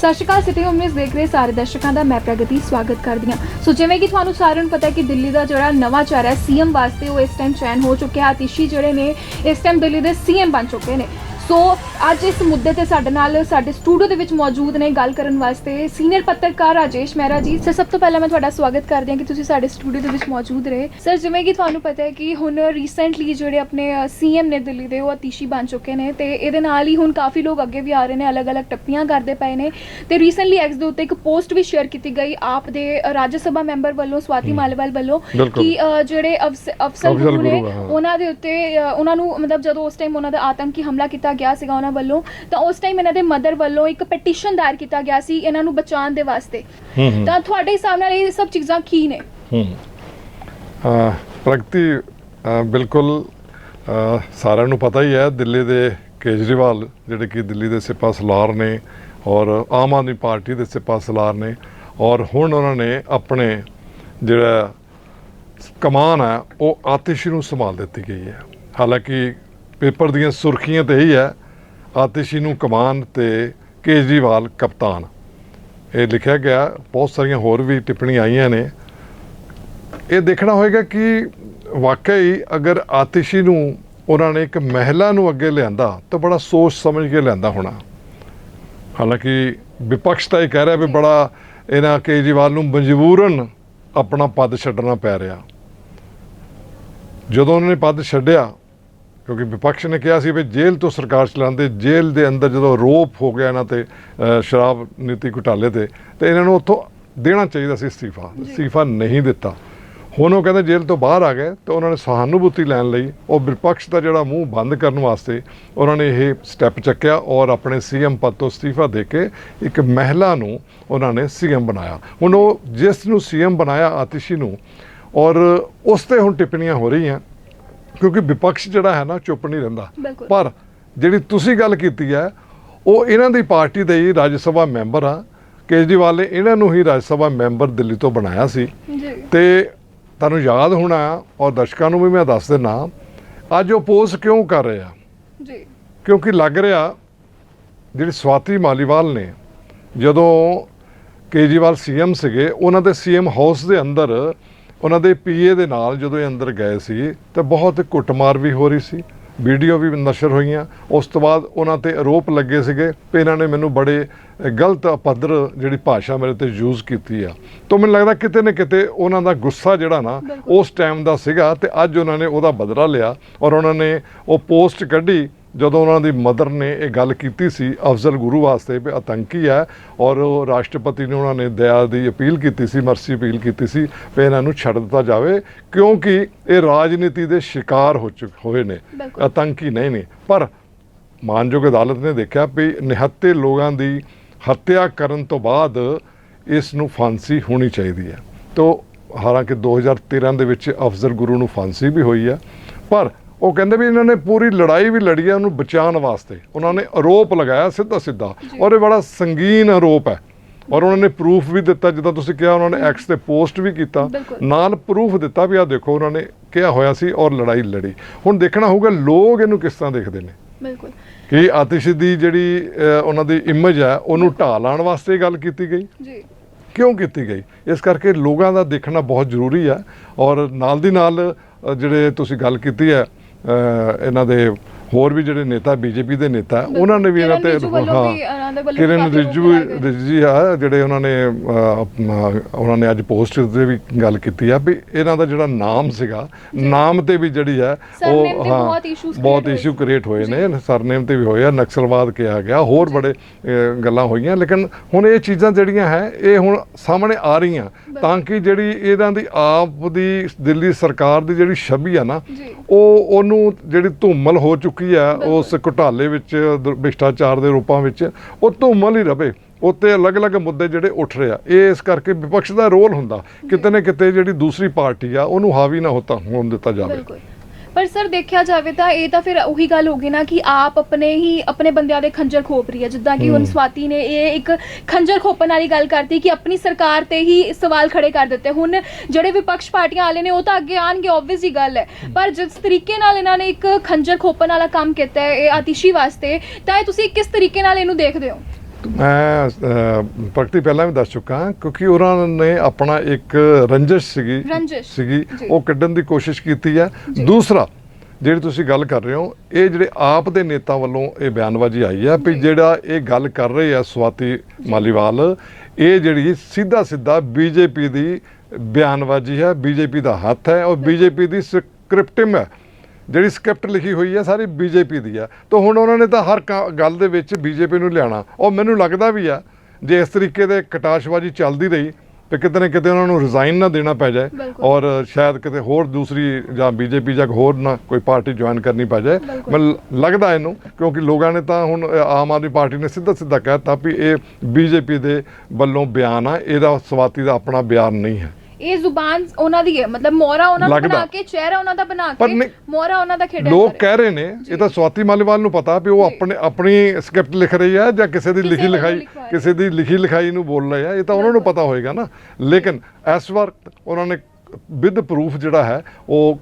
ਸਤਿ ਸ਼੍ਰੀ ਅਕਾਲ ਸਿਟੀ ਹੋਮ ਨਿਊਜ਼ ਦੇਖ ਰਹੇ ਸਾਰੇ ਦਰਸ਼ਕਾਂ ਦਾ ਮੈਂ ਪ੍ਰਗਤੀ, ਸਵਾਗਤ ਕਰਦੀ ਹਾਂ। ਸੋ ਜਿਵੇਂ ਕਿ ਤੁਹਾਨੂੰ ਸਾਰਿਆਂ ਨੂੰ ਪਤਾ ਹੈ ਕਿ ਦਿੱਲੀ ਦਾ ਜਿਹੜਾ ਨਵਾਂ ਚਿਹਰਾ ਹੈ, ਸੀਐਮ ਵਾਸਤੇ ਉਹ ਇਸ ਟਾਈਮ ਚੈਨ ਹੋ ਚੁੱਕਿਆ ਹੈ। ਆਤਿਸ਼ੀ ਜਿਹੜੇ ਨੇ ਇਸ ਟਾਈਮ ਦਿੱਲੀ ਦੇ ਸੀਐਮ ਬਣ ਚੁੱਕੇ ਨੇ। ਸੋ ਅੱਜ ਇਸ ਮੁੱਦੇ ਤੇ ਸਾਡੇ ਨਾਲ ਸਾਡੇ ਸਟੂਡੀਓ ਦੇ ਵਿੱਚ ਮੌਜੂਦ ਨੇ ਗੱਲ ਕਰਨ ਵਾਸਤੇ ਸੀਨੀਅਰ ਪੱਤਰਕਾਰ ਰਾਜੇਸ਼ ਮਹਿਰਾ ਜੀ ਸਰ ਸਭ ਤੋਂ ਪਹਿਲਾਂ ਮੈਂ ਤੁਹਾਡਾ ਸਵਾਗਤ ਕਰਦੀ ਹਾਂ ਕਿ ਤੁਸੀਂ ਸਾਡੇ ਸਟੂਡੀਓ ਦੇ ਵਿੱਚ ਮੌਜੂਦ ਰਹੇ ਸਰ ਜਿਵੇਂ ਕਿ ਤੁਹਾਨੂੰ ਪਤਾ ਹੈ ਕਿ ਹੁਣ ਰੀਸੈਂਟਲੀ ਜਿਹੜੇ ਆਪਣੇ ਸੀਐਮ ਨੇ ਦਿੱਲੀ ਦੇ ਉਹ ਆਤਿਸ਼ੀ ਬਣ ਚੁੱਕੇ ਨੇ ਤੇ ਇਹਦੇ ਨਾਲ ਹੀ ਹੁਣ ਕਾਫੀ ਲੋਕ ਅੱਗੇ ਵੀ ਆ ਰਹੇ ਨੇ ਅਲੱਗ-ਅਲੱਗ ਟੱਪੀਆਂ ਕਰਦੇ ਪਏ ਨੇ ਤੇ ਰੀਸੈਂਟਲੀ ਐਕਸ ਦੇ ਉੱਤੇ ਇੱਕ ਪੋਸਟ ਵੀ ਸ਼ੇਅਰ ਕੀਤੀ ਗਈ ਆਪ ਦੇ ਰਾਜ ਸਭਾ ਮੈਂਬਰ ਵੱਲੋਂ ਸਵਾਤੀ ਮਾਲੇਵਾਲ ਵੱਲੋਂ। ਕਿ ਜਿਹੜੇ ਅਫਸ- ਅਫਸਲ ਅਫਜ਼ਲ ਗੁਰੂ ਨੇ। ਉਹਨਾਂ ਦੇ ਉੱਤੇ ਉਹਨਾਂ ਨੂੰ ਮਤਲਬ ਜਦੋਂ ਉਸ ਟਾਈਮ ਉਹਨਾਂ ਦਾ ਆਤੰਕੀ ਹਮਲਾ ਕੀਤਾ ਗਿਆ ਸੀਗਾ ਉਹਨਾਂ ਵੱਲੋਂ ਤਾਂ ਉਸ ਟਾਈਮ ਇਹਨਾਂ ਦੇ ਮਦਰ ਵੱਲੋਂ ਇੱਕ ਪਟੀਸ਼ਨ ਦਾਇਰ ਕੀਤਾ ਗਿਆ ਸੀ ਇਹਨਾਂ ਨੂੰ ਬਚਾਉਣ ਦੇ ਵਾਸਤੇ। ਤਾਂ ਤੁਹਾਡੇ ਹਿਸਾਬ ਨਾਲ ਇਹ ਸਭ ਚੀਜ਼ਾਂ ਕੀ ਨੇ? ਹੂੰ। ਪ੍ਰਗਤੀ ਬਿਲਕੁਲ ਸਾਰਿਆਂ ਨੂੰ ਪਤਾ ਹੀ ਹੈ ਦਿੱਲੀ ਦੇ ਕੇਜਰੀਵਾਲ ਜਿਹੜੇ ਕਿ ਦਿੱਲੀ ਦੇ ਸਿਪਾ ਸਲਾਰ ਨੇ ਔਰ ਆਮ ਆਦਮੀ ਪਾਰਟੀ ਦੇ ਸਿਪਾ ਸਲਾਰ ਨੇ ਔਰ ਹੁਣ ਉਹਨਾਂ ਨੇ ਆਪਣੇ ਜਿਹੜਾ ਕਮਾਨ ਹੈ ਉਹ ਆਤਿਸ਼ ਨੂੰ ਸੰਭਾਲ ਦਿੱਤੀ ਗਈ ਹੈ। ਹਾਲਾਂਕਿ ਪੇਪਰ ਦੀਆਂ ਸੁਰਖੀਆਂ ਤੇ ਇਹੀ ਹੈ, ਆਤਿਸ਼ੀ ਨੂੰ ਕਮਾਨ ਤੇ ਕੇਜਰੀਵਾਲ ਕਪਤਾਨ। ਇਹ ਲਿਖਿਆ ਗਿਆ, ਬਹੁਤ ਸਾਰੀਆਂ ਹੋਰ ਵੀ ਟਿੱਪਣੀਆਂ ਆਈਆਂ ਨੇ। ਇਹ ਦੇਖਣਾ ਹੋਏਗਾ ਕਿ ਵਾਕਈ ਅਗਰ ਆਤਿਸ਼ੀ ਨੂੰ ਉਹਨਾਂ ਨੇ ਇੱਕ ਮਹਿਲਾ ਨੂੰ ਅੱਗੇ ਲਿਆਂਦਾ, ਤਾਂ ਬੜਾ ਸੋਚ ਸਮਝ ਕੇ ਲਿਆਂਦਾ ਹੋਣਾ। ਹਾਲਾਂਕਿ ਵਿਪਕਸ਼ ਤਾਂ ਇਹ ਕਹਿ ਰਿਹਾ ਵੀ ਬੜਾ ਇਹਨਾਂ ਕੇਜਰੀਵਾਲ ਨੂੰ ਮਜਬੂਰਨ ਆਪਣਾ ਪਦ ਛੱਡਣਾ ਪੈ ਰਿਹਾ। ਜਦੋਂ ਉਹਨਾਂ ਨੇ ਪਦ ਛੱਡਿਆ ਕਿਉਂਕਿ ਵਿਪਕਸ਼ ਨੇ ਕਿਹਾ ਸੀ ਵੀ ਜੇਲ੍ਹ ਤੋਂ ਸਰਕਾਰ ਚਲਾਉਂਦੇ ਜੇਲ੍ਹ ਦੇ ਅੰਦਰ ਜਦੋਂ ਰੋਪ ਹੋ ਗਿਆ ਇਹਨਾਂ ਤੇ ਸ਼ਰਾਬ ਨੀਤੀ ਘੁਟਾਲੇ ਤੇ ਤੇ ਇਹਨਾਂ ਨੂੰ ਉੱਥੋਂ ਦੇਣਾ ਚਾਹੀਦਾ ਸੀ ਅਸਤੀਫਾ। ਅਸਤੀਫਾ ਨਹੀਂ ਦਿੱਤਾ। ਹੁਣ ਉਹ ਕਹਿੰਦੇ ਜੇਲ੍ਹ ਤੋਂ ਬਾਹਰ ਆ ਗਏ ਤੇ ਉਹਨਾਂ ਨੇ ਸਹਾਨੁਭੂਤੀ ਲੈਣ ਲਈ ਉਹ ਵਿਪਕਸ਼ ਦਾ ਜਿਹੜਾ ਮੂੰਹ ਬੰਦ ਕਰਨ ਵਾਸਤੇ ਉਹਨਾਂ ਨੇ ਇਹ ਸਟੈਪ ਚੱਕਿਆ ਔਰ ਆਪਣੇ ਸੀਐਮ ਪਦ ਤੋਂ ਅਸਤੀਫਾ ਦੇ ਕੇ ਇੱਕ ਮਹਿਲਾ ਨੂੰ ਉਹਨਾਂ ਨੇ ਸੀਐਮ ਬਣਾਇਆ। ਹੁਣ ਉਹ ਜਿਸ ਨੂੰ ਸੀਐਮ ਬਣਾਇਆ ਆਤਿਸ਼ੀ ਨੂੰ ਔਰ ਉਸ ਤੇ ਹੁਣ ਟਿੱਪਣੀਆਂ ਹੋ ਰਹੀਆਂ। ਕਿਉਂਕਿ ਵਿਪਕਸ਼ ਜਿਹੜਾ ਹੈ ਨਾ ਚੁੱਪ ਨਹੀਂ ਰਹਿੰਦਾ। ਬਿਲਕੁਲ। ਪਰ ਜਿਹੜੀ ਤੁਸੀਂ ਗੱਲ ਕੀਤੀ ਹੈ ਉਹ ਇਹਨਾਂ ਦੀ ਪਾਰਟੀ ਦੇ ਹੀ ਰਾਜ ਸਭਾ ਮੈਂਬਰ ਆ। ਕੇਜਰੀਵਾਲ ਨੇ ਇਹਨਾਂ ਨੂੰ ਹੀ ਰਾਜ ਸਭਾ ਮੈਂਬਰ ਦਿੱਲੀ ਤੋਂ ਬਣਾਇਆ ਸੀ। ਜੀ। ਤੇ ਤੁਹਾਨੂੰ ਯਾਦ ਹੋਣਾ ਔਰ ਦਰਸ਼ਕਾਂ ਨੂੰ ਵੀ ਮੈਂ ਦੱਸ ਦਿੰਨਾ ਅੱਜ ਉਹ ਪੋਜ਼ ਕਿਉਂ ਕਰ ਰਹੇ ਆ? ਜੀ। ਕਿਉਂਕਿ ਲੱਗ ਰਿਹਾ ਜਿਹੜੀ ਸਵਾਤੀ ਮਾਲੀਵਾਲ ਨੇ ਜਦੋਂ ਕੇਜਰੀਵਾਲ ਸੀਐਮ ਸੀਗੇ ਉਹਨਾਂ ਦੇ ਸੀਐਮ ਹਾਊਸ ਦੇ ਅੰਦਰ ਉਹਨਾਂ ਦੇ ਪੀਏ ਦੇ ਨਾਲ ਜਦੋਂ ਇਹ ਅੰਦਰ ਗਏ ਸੀ ਤੇ ਬਹੁਤ ਕੁੱਟਮਾਰ ਵੀ ਹੋ ਰਹੀ ਸੀ। ਵੀਡੀਓ ਵੀ ਨਸ਼ਰ ਹੋਈਆਂ। ਉਸ ਤੋਂ ਬਾਅਦ ਉਹਨਾਂ ਤੇ ਆਰੋਪ ਲੱਗੇ ਸੀਗੇ ਵੀ ਇਹਨਾਂ ਨੇ ਮੈਨੂੰ ਬੜੇ ਗਲਤ ਪੱਧਰ ਜਿਹੜੀ ਭਾਸ਼ਾ ਮੇਰੇ ਤੇ ਯੂਜ਼ ਕੀਤੀ ਆ। ਤਾਂ ਮੈਨੂੰ ਲੱਗਦਾ ਕਿਤੇ ਨਾ ਕਿਤੇ ਉਹਨਾਂ ਦਾ ਗੁੱਸਾ ਜਿਹੜਾ ਨਾ। ਉਸ ਟਾਈਮ ਦਾ ਸੀਗਾ ਤੇ ਅੱਜ ਉਹਨਾਂ ਨੇ ਉਹਦਾ ਬਦਲਾ ਲਿਆ ਔਰ ਉਹਨਾਂ ਨੇ ਉਹ ਪੋਸਟ ਕੱਢੀ ਜਦੋਂ ਉਹਨਾਂ ਦੀ ਮਦਰ ਨੇ ਇਹ ਗੱਲ ਕੀਤੀ ਸੀ ਅਫਜ਼ਲ ਗੁਰੂ ਵਾਸਤੇ ਵੀ ਆਤੰਕੀ ਹੈ ਔਰ ਉਹ ਰਾਸ਼ਟਰਪਤੀ ਨੂੰ ਉਹਨਾਂ ਨੇ ਦਇਆ ਦੀ ਅਪੀਲ ਕੀਤੀ ਸੀ ਮਰਸੀ ਅਪੀਲ ਕੀਤੀ ਸੀ ਵੀ ਇਹਨਾਂ ਨੂੰ ਛੱਡ ਦਿੱਤਾ ਜਾਵੇ ਕਿਉਂਕਿ ਇਹ ਰਾਜਨੀਤੀ ਦੇ ਸ਼ਿਕਾਰ ਹੋ ਚੁੱਕੇ ਹੋਏ ਨੇ। ਆਤੰਕੀ ਨਹੀਂ ਨੇ ਪਰ ਮਾਨਯੋਗ ਅਦਾਲਤ ਨੇ ਦੇਖਿਆ ਵੀ ਨਿਹੱਤੇ ਲੋਕਾਂ ਦੀ ਹੱਤਿਆ ਕਰਨ ਤੋਂ ਬਾਅਦ ਇਸ ਨੂੰ ਫਾਂਸੀ ਹੋਣੀ ਚਾਹੀਦੀ ਹੈ ਤੋਂ ਹਾਲਾਂਕਿ 2013 ਦੇ ਵਿੱਚ ਅਫਜ਼ਲ ਗੁਰੂ ਨੂੰ ਫਾਂਸੀ ਵੀ ਹੋਈ ਹੈ ਪਰ ਉਹ ਕਹਿੰਦੇ ਵੀ ਇਹਨਾਂ ਨੇ ਪੂਰੀ ਲੜਾਈ ਵੀ ਲੜੀ ਹੈ ਉਹਨੂੰ ਬਚਾਉਣ ਵਾਸਤੇ। ਉਹਨਾਂ ਨੇ ਆਰੋਪ ਲਗਾਇਆ ਸਿੱਧਾ ਸਿੱਧਾ ਔਰ ਇਹ ਬੜਾ ਸੰਗੀਨ ਆਰੋਪ ਹੈ। ਔਰ ਉਹਨਾਂ ਨੇ ਪ੍ਰੂਫ ਵੀ ਦਿੱਤਾ ਜਿੱਦਾਂ ਤੁਸੀਂ ਕਿਹਾ ਉਹਨਾਂ ਨੇ ਐਕਸ ਤੇ ਪੋਸਟ ਵੀ ਕੀਤਾ। ਨਾਲ ਪ੍ਰੂਫ ਦਿੱਤਾ ਵੀ ਆ ਦੇਖੋ ਉਹਨਾਂ ਨੇ ਕਿਹਾ ਹੋਇਆ ਸੀ ਔਰ ਲੜਾਈ ਲੜੀ। ਹੁਣ ਦੇਖਣਾ ਹੋਊਗਾ ਲੋਕ ਇਹਨੂੰ ਕਿਸ ਤਰ੍ਹਾਂ ਦੇਖਦੇ ਨੇ। ਬਿਲਕੁਲ। ਕਿ ਆਤਿਸ਼ ਦੀ ਜਿਹੜੀ ਉਹਨਾਂ ਦੀ ਇਮੇਜ ਹੈ ਉਹਨੂੰ ਢਾਹ ਲਾਉਣ ਵਾਸਤੇ ਗੱਲ ਕੀਤੀ ਗਈ? ਜੀ। ਕਿਉਂ ਕੀਤੀ ਗਈ? ਇਸ ਕਰਕੇ ਲੋਕਾਂ ਦਾ ਦੇਖਣਾ ਬਹੁਤ ਜ਼ਰੂਰੀ ਹੈ। ਔਰ ਨਾਲ ਦੀ ਨਾਲ ਜਿਹੜੇ ਤੁਸੀਂ ਗੱਲ ਕੀਤੀ ਹੈ ਇਹਨਾਂ ਦੇ ਹੋਰ ਵੀ ਜਿਹੜੇ ਨੇਤਾ ਬੀਜੇਪੀ ਦੇ ਨੇਤਾ ਉਹਨਾਂ ਨੇ ਵੀ ਇਹਨਾਂ ਤੇ ਵੱਲੋਂ ਕਿਰਨ ਰਿਜੂ। ਰਿਜੀ ਆ ਜਿਹੜੇ ਉਹਨਾਂ ਨੇ ਉਹਨਾਂ ਨੇ ਅੱਜ ਪੋਸਟ ਤੇ ਵੀ ਗੱਲ ਕੀਤੀ ਆ ਵੀ ਇਹਨਾਂ ਦਾ ਜਿਹੜਾ ਨਾਮ ਸੀਗਾ ਨਾਮ ਤੇ ਵੀ ਜਿਹੜੀ ਹੈ Surname ਤੇ ਬਹੁਤ ਹੋਏ। ਇਸ਼ੂ ਕ੍ਰੀਏਟ ਹੋਏ ਨੇ ਸਰਨੇਮ ਤੇ ਵੀ ਹੋਇਆ ਨਕਸਲਵਾਦ ਕਿਹਾ ਗਿਆ ਹੋਰ ਬੜੇ ਗੱਲਾਂ ਹੋਈਆਂ ਲੇਕਿਨ ਹੁਣ ਇਹ ਚੀਜ਼ਾਂ ਜਿਹੜੀਆਂ ਹੈ ਇਹ ਹੁਣ ਸਾਹਮਣੇ ਆ ਰਹੀਆਂ ਤਾਂ ਕਿ ਜਿਹੜੀ ਇਹਨਾਂ ਦੀ ਆਪ ਦੀ ਦਿੱਲੀ ਸਰਕਾਰ ਦੀ ਜਿਹੜੀ ਛਵੀ ਆ ਨਾ। ਉਹ ਉਹਨੂੰ ਜਿਹੜੀ ਧੂਮਲ ਹੋ ਚੁੱਕੀ ਆ ਉਸ ਘੁਟਾਲੇ ਵਿੱਚ ਭ੍ਰਿਸ਼ਟਾਚਾਰ ਦੇ ਰੂਪਾਂ ਵਿੱਚ ਉਹ ਧੂਮਲ ਹੀ ਰਵੇ ਉੱਤੇ ਅਲੱਗ-ਅਲੱਗ ਮੁੱਦੇ ਜਿਹੜੇ ਉੱਠ ਰਹੇ ਆ। ਇਹ ਇਸ ਕਰਕੇ ਵਿਪਕਸ਼ ਦਾ ਰੋਲ ਹੁੰਦਾ ਕਿਤੇ ਨਾ ਕਿਤੇ ਜਿਹੜੀ ਦੂਸਰੀ ਪਾਰਟੀ ਆ ਉਹਨੂੰ ਹਾਵੀ ਨਾ ਹੋਤਾ ਹੋਣ ਦਿੱਤਾ ਜਾਵੇ। ਬਿਲਕੁਲ। ਪਰ ਸਰ ਦੇਖਿਆ ਜਾਵੇ ਤਾਂ ਇਹ ਤਾਂ ਫਿਰ ਉਹੀ ਗੱਲ ਹੋ ਗਈ ਨਾ ਕਿ ਆਪ ਆਪਣੇ ਹੀ ਆਪਣੇ ਬੰਦਿਆਂ ਦੇ ਖੰਜਰ ਖੋਪ ਰਹੀ ਹੈ। ਜਿੱਦਾਂ ਕਿ ਹੁਣ ਸਵਾਤੀ ਨੇ ਇਹ ਇੱਕ ਖੰਜਰ ਖੋਪਣ ਵਾਲੀ ਗੱਲ ਕਰਤੀ ਕਿ ਆਪਣੀ ਸਰਕਾਰ ਤੇ ਹੀ ਸਵਾਲ ਖੜੇ ਕਰ ਦਿੱਤੇ। ਹੁਣ ਜਿਹੜੇ ਵਿਪਕਸ਼ ਪਾਰਟੀਆਂ ਵਾਲੇ ਨੇ ਉਹ ਤਾਂ ਅੱਗੇ ਆਣਗੇ ਆਬਵੀਅਸ ਹੀ ਗੱਲ ਹੈ। ਪਰ ਜਿਸ ਤਰੀਕੇ ਨਾਲ ਇਹਨਾਂ ਨੇ ਇੱਕ ਖੰਜਰ ਖੋਪਣ ਵਾਲਾ ਕੰਮ ਕੀਤਾ ਹੈ ਇਹ ਆਤਿਸ਼ੀ ਵਾਸਤੇ ਤਾਂ ਇਹ ਤੁਸੀਂ ਕਿਸ ਤਰੀਕੇ ਨਾਲ ਇਹਨੂੰ ਦੇਖਦੇ ਹੋ? ਮੈਂ ਅਹ, ਪ੍ਰਗਤੀ ਪਹਿਲਾਂ ਵੀ ਦੱਸ ਚੁੱਕਾ ਕਿਉਂਕਿ ਉਹਨਾਂ ਨੇ ਆਪਣਾ ਇੱਕ ਰੰਜਿਸ਼ ਸੀਗੀ ਸੀਗੀ। ਉਹ ਕੱਢਣ ਦੀ ਕੋਸ਼ਿਸ਼ ਕੀਤੀ ਹੈ। ਦੂਸਰਾ ਜਿਹੜੀ ਤੁਸੀਂ ਗੱਲ ਕਰ ਰਹੇ ਹੋ ਇਹ ਜਿਹੜੇ ਆਪ ਦੇ ਨੇਤਾ ਵੱਲੋਂ ਇਹ ਬਿਆਨਬਾਜ਼ੀ ਆਈ ਹੈ ਵੀ। ਜਿਹੜਾ ਇਹ ਗੱਲ ਕਰ ਰਹੇ ਆ ਸਵਾਤੀ ਮਾਲੀਵਾਲ ਇਹ ਜਿਹੜੀ ਸਿੱਧਾ ਸਿੱਧਾ ਬੀਜੇਪੀ ਦੀ ਬਿਆਨਬਾਜ਼ੀ ਹੈ ਬੀਜੇਪੀ ਦਾ ਹੱਥ ਹੈ ਔਰ ਬੀਜੇਪੀ ਦੀ ਸਕ੍ਰਿਪਟਿਮ ਹੈ ਜਿਹੜੀ ਸਕ੍ਰਿਪਟ ਲਿਖੀ ਹੋਈ ਹੈ ਸਾਰੀ ਬੀਜੇਪੀ ਦੀ ਹੈ ਤਾਂ ਹੁਣ ਉਹਨਾਂ ਨੇ ਤਾਂ ਹਰ ਗੱਲ ਦੇ ਵਿੱਚ ਬੀਜੇਪੀ ਨੂੰ ਲਿਆਣਾ ਔਰ ਮੈਨੂੰ ਲੱਗਦਾ ਵੀ ਆ ਜੇ ਇਸ ਤਰੀਕੇ ਦੇ ਕਟਾਸ਼ਬਾਜੀ ਚੱਲਦੀ ਰਹੀ ਤੇ ਕਿਤੇ ਨਾ ਕਿਤੇ ਉਹਨਾਂ ਨੂੰ ਰਿਜ਼ਾਈਨ ਨਾ ਦੇਣਾ ਪੈ ਜਾਏ। ਔਰ ਸ਼ਾਇਦ ਕਿਤੇ ਹੋਰ ਦੂਸਰੀ ਜਾਂ ਬੀਜੇਪੀ ਜਾਂ ਹੋਰ ਨਾ ਕੋਈ ਪਾਰਟੀ ਜੁਆਇਨ ਕਰਨੀ ਪੈ ਜਾਏ। ਮੈਨੂੰ ਲੱਗਦਾ ਇਹਨੂੰ ਕਿਉਂਕਿ ਲੋਕਾਂ ਨੇ ਤਾਂ ਹੁਣ ਆਮ ਆਦਮੀ ਪਾਰਟੀ ਨੇ ਸਿੱਧਾ ਸਿੱਧਾ ਕਹਿਤਾ ਵੀ ਇਹ ਬੀਜੇਪੀ ਦੇ ਵੱਲੋਂ ਬਿਆਨ ਆ ਇਹਦਾ ਸਵਾਤੀ ਦਾ ਆਪਣਾ ਬਿਆਨ ਨਹੀਂ ਹੈ ਇਹ ਜ਼ੁਬਾਨ ਉਹਨਾਂ ਦੀ ਹੈ ਮਤਲਬ ਮੋਹਰਾ ਉਹਨਾਂ ਦਾ ਲੱਗਦਾ। ਬਣਾ ਕੇ ਚਿਹਰਾ ਉਹਨਾਂ ਦਾ ਬਣਾ ਪਰ ਕੇ ਨਹੀਂ- ਮੋਹਰਾ ਉਹਨਾਂ ਦਾ ਖੇਡਿਆ ਲੋਕ। ਕਹਿ ਰਹੇ ਨੇ ਇਹ ਤਾਂ ਸਵਾਤੀ ਮਾਲੀਵਾਲ ਨੂੰ ਪਤਾ ਵੀ ਉਹ। ਆਪਣੇ ਆਪਣੀ ਸਕ੍ਰਿਪਟ ਲਿਖ ਰਹੀ ਹੈ ਜਾਂ ਕਿਸੇ ਦੀ ਕਿਸੇ ਲਿਖੀ ਵੱਲੋਂ ਲਿਖਾਈ। ਕਿਸੇ ਦੀ ਲਿਖੀ ਲਿਖਾਈ ਨੂੰ ਬੋਲ ਰਹੇ ਆ ਇਹ ਤਾਂ ਉਹਨਾਂ ਨੂੰ ਪਤਾ ਹੋਏਗਾ ਨਾ ਲੇਕਿਨ ਇਸ ਵਕਤ ਉਹਨਾਂ ਨੇ ਵਿਦ ਪ੍ਰੂਫ ਜਿਹੜਾ ਹੈ ਉਹ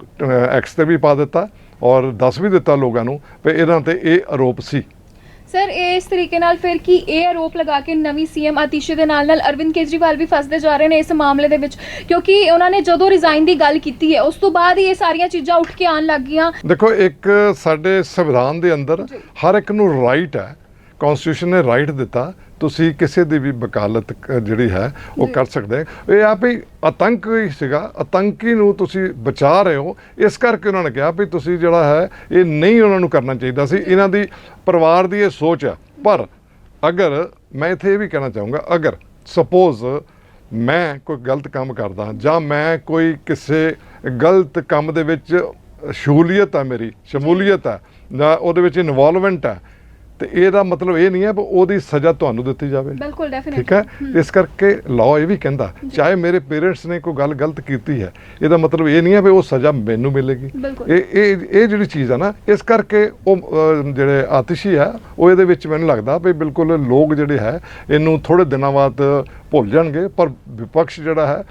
ਐਕਸ ਤੇ ਵੀ ਪਾ ਦਿੱਤਾ ਔਰ ਦੱਸ ਵੀ ਦਿੱਤਾ ਲੋਕਾਂ ਨੂੰ ਵੀ ਇਹਨਾਂ ਤੇ ਇਹ ਆਰੋਪ ਸੀ ਸਰ ਇਹ ਇਸ ਤਰੀਕੇ ਨਾਲ ਫਿਰ ਕੀ ਇਹ ਆਰੋਪ ਲਗਾ ਕੇ ਨਵੀਂ ਸੀਐਮ ਆਤੀਸ਼ੀ ਦੇ ਨਾਲ ਨਾਲ ਅਰਵਿੰਦ ਕੇਜਰੀਵਾਲ ਵੀ ਫਸਦੇ ਜਾ ਰਹੇ ਨੇ ਇਸ ਮਾਮਲੇ ਦੇ ਵਿੱਚ? ਕਿਉਂਕਿ ਉਹਨਾਂ ਨੇ ਜਦੋਂ ਰਿਜ਼ਾਈਨ ਦੀ ਗੱਲ ਕੀਤੀ ਹੈ ਉਸ ਤੋਂ ਬਾਅਦ ਹੀ ਇਹ ਸਾਰੀਆਂ ਚੀਜ਼ਾਂ ਉੱਠ ਕੇ ਆਉਣ ਲੱਗ ਗਈਆਂ। ਦੇਖੋ ਇੱਕ ਸਾਡੇ ਸੰਵਿਧਾਨ ਦੇ ਅੰਦਰ। ਹਰ ਇੱਕ ਨੂੰ ਰਾਈਟ ਹੈ। ਕਨਸਟੀਟਿਊਸ਼ਨ ਨੇ ਰਾਈਟ ਦਿੱਤਾ ਤੁਸੀਂ ਕਿਸੇ ਦੀ ਵੀ ਵਕਾਲਤ ਜਿਹੜੀ ਹੈ ਉਹ। ਕਰ ਸਕਦੇ ਹੋ। ਇਹ ਆ ਵੀ ਆਤੰਕੀ ਸੀਗਾ ਆਤੰਕੀ ਨੂੰ ਤੁਸੀਂ ਬਚਾ ਰਹੇ ਹੋ। ਇਸ ਕਰਕੇ ਉਹਨਾਂ ਨੇ ਕਿਹਾ ਵੀ ਤੁਸੀਂ ਜਿਹੜਾ ਹੈ ਇਹ ਨਹੀਂ ਉਹਨਾਂ ਨੂੰ ਕਰਨਾ ਚਾਹੀਦਾ ਸੀ। ਇਹਨਾਂ ਦੀ ਪਰਿਵਾਰ ਦੀ ਇਹ ਸੋਚ ਹੈ ਪਰ ਅਗਰ ਮੈਂ ਇੱਥੇ ਇਹ ਵੀ ਕਹਿਣਾ ਚਾਹੂੰਗਾ ਅਗਰ ਸਪੋਜ਼ ਮੈਂ ਕੋਈ ਗਲਤ ਕੰਮ ਕਰਦਾ ਜਾਂ ਮੈਂ ਕੋਈ ਕਿਸੇ ਗਲਤ ਕੰਮ ਦੇ ਵਿੱਚ ਸ਼ਮੂਲੀਅਤ ਹੈ ਮੇਰੀ ਸ਼ਮੂਲੀਅਤ ਹੈ ਜਾਂ ਉਹਦੇ ਵਿੱਚ ਇਨਵੋਲਵਮੈਂਟ ਹੈ ਤੇ ਇਹਦਾ ਮਤਲਬ ਇਹ ਨਹੀਂ ਹੈ ਕਿ ਉਹਦੀ ਸਜ਼ਾ ਤੁਹਾਨੂੰ ਦਿੱਤੀ ਜਾਵੇ। ਬਿਲਕੁਲ ਠੀਕ ਹੈ? ਇਸ ਕਰਕੇ ਲਾਅ ਇਹ ਵੀ ਕਹਿੰਦਾ ਚਾਹੇ ਮੇਰੇ ਪੇਰੈਂਟਸ ਨੇ ਕੋਈ ਗੱਲ ਗਲਤ ਕੀਤੀ ਹੈ ਇਹਦਾ ਮਤਲਬ ਇਹ ਨਹੀਂ ਹੈ ਵੀ ਉਹ ਸਜ਼ਾ ਮੈਨੂੰ ਮਿਲੇਗੀ। ਇਹ ਇਹ ਇਹ ਜਿਹੜੀ ਚੀਜ਼ ਆ ਨਾ ਇਸ ਕਰਕੇ ਉਹ ਜਿਹੜੇ ਆਤਿਸ਼ੀ ਆ ਉਹ ਇਹਦੇ ਵਿੱਚ ਮੈਨੂੰ ਲੱਗਦਾ ਵੀ ਬਿਲਕੁਲ ਲੋਕ ਜਿਹੜੇ ਹੈ ਇਹਨੂੰ ਥੋੜੇ ਦਿਨਾਂ ਬਾਅਦ ਭੁੱਲ ਜਾਣਗੇ ਪਰ ਵਿਪਕਸ਼ ਜਿਹੜਾ ਹੈ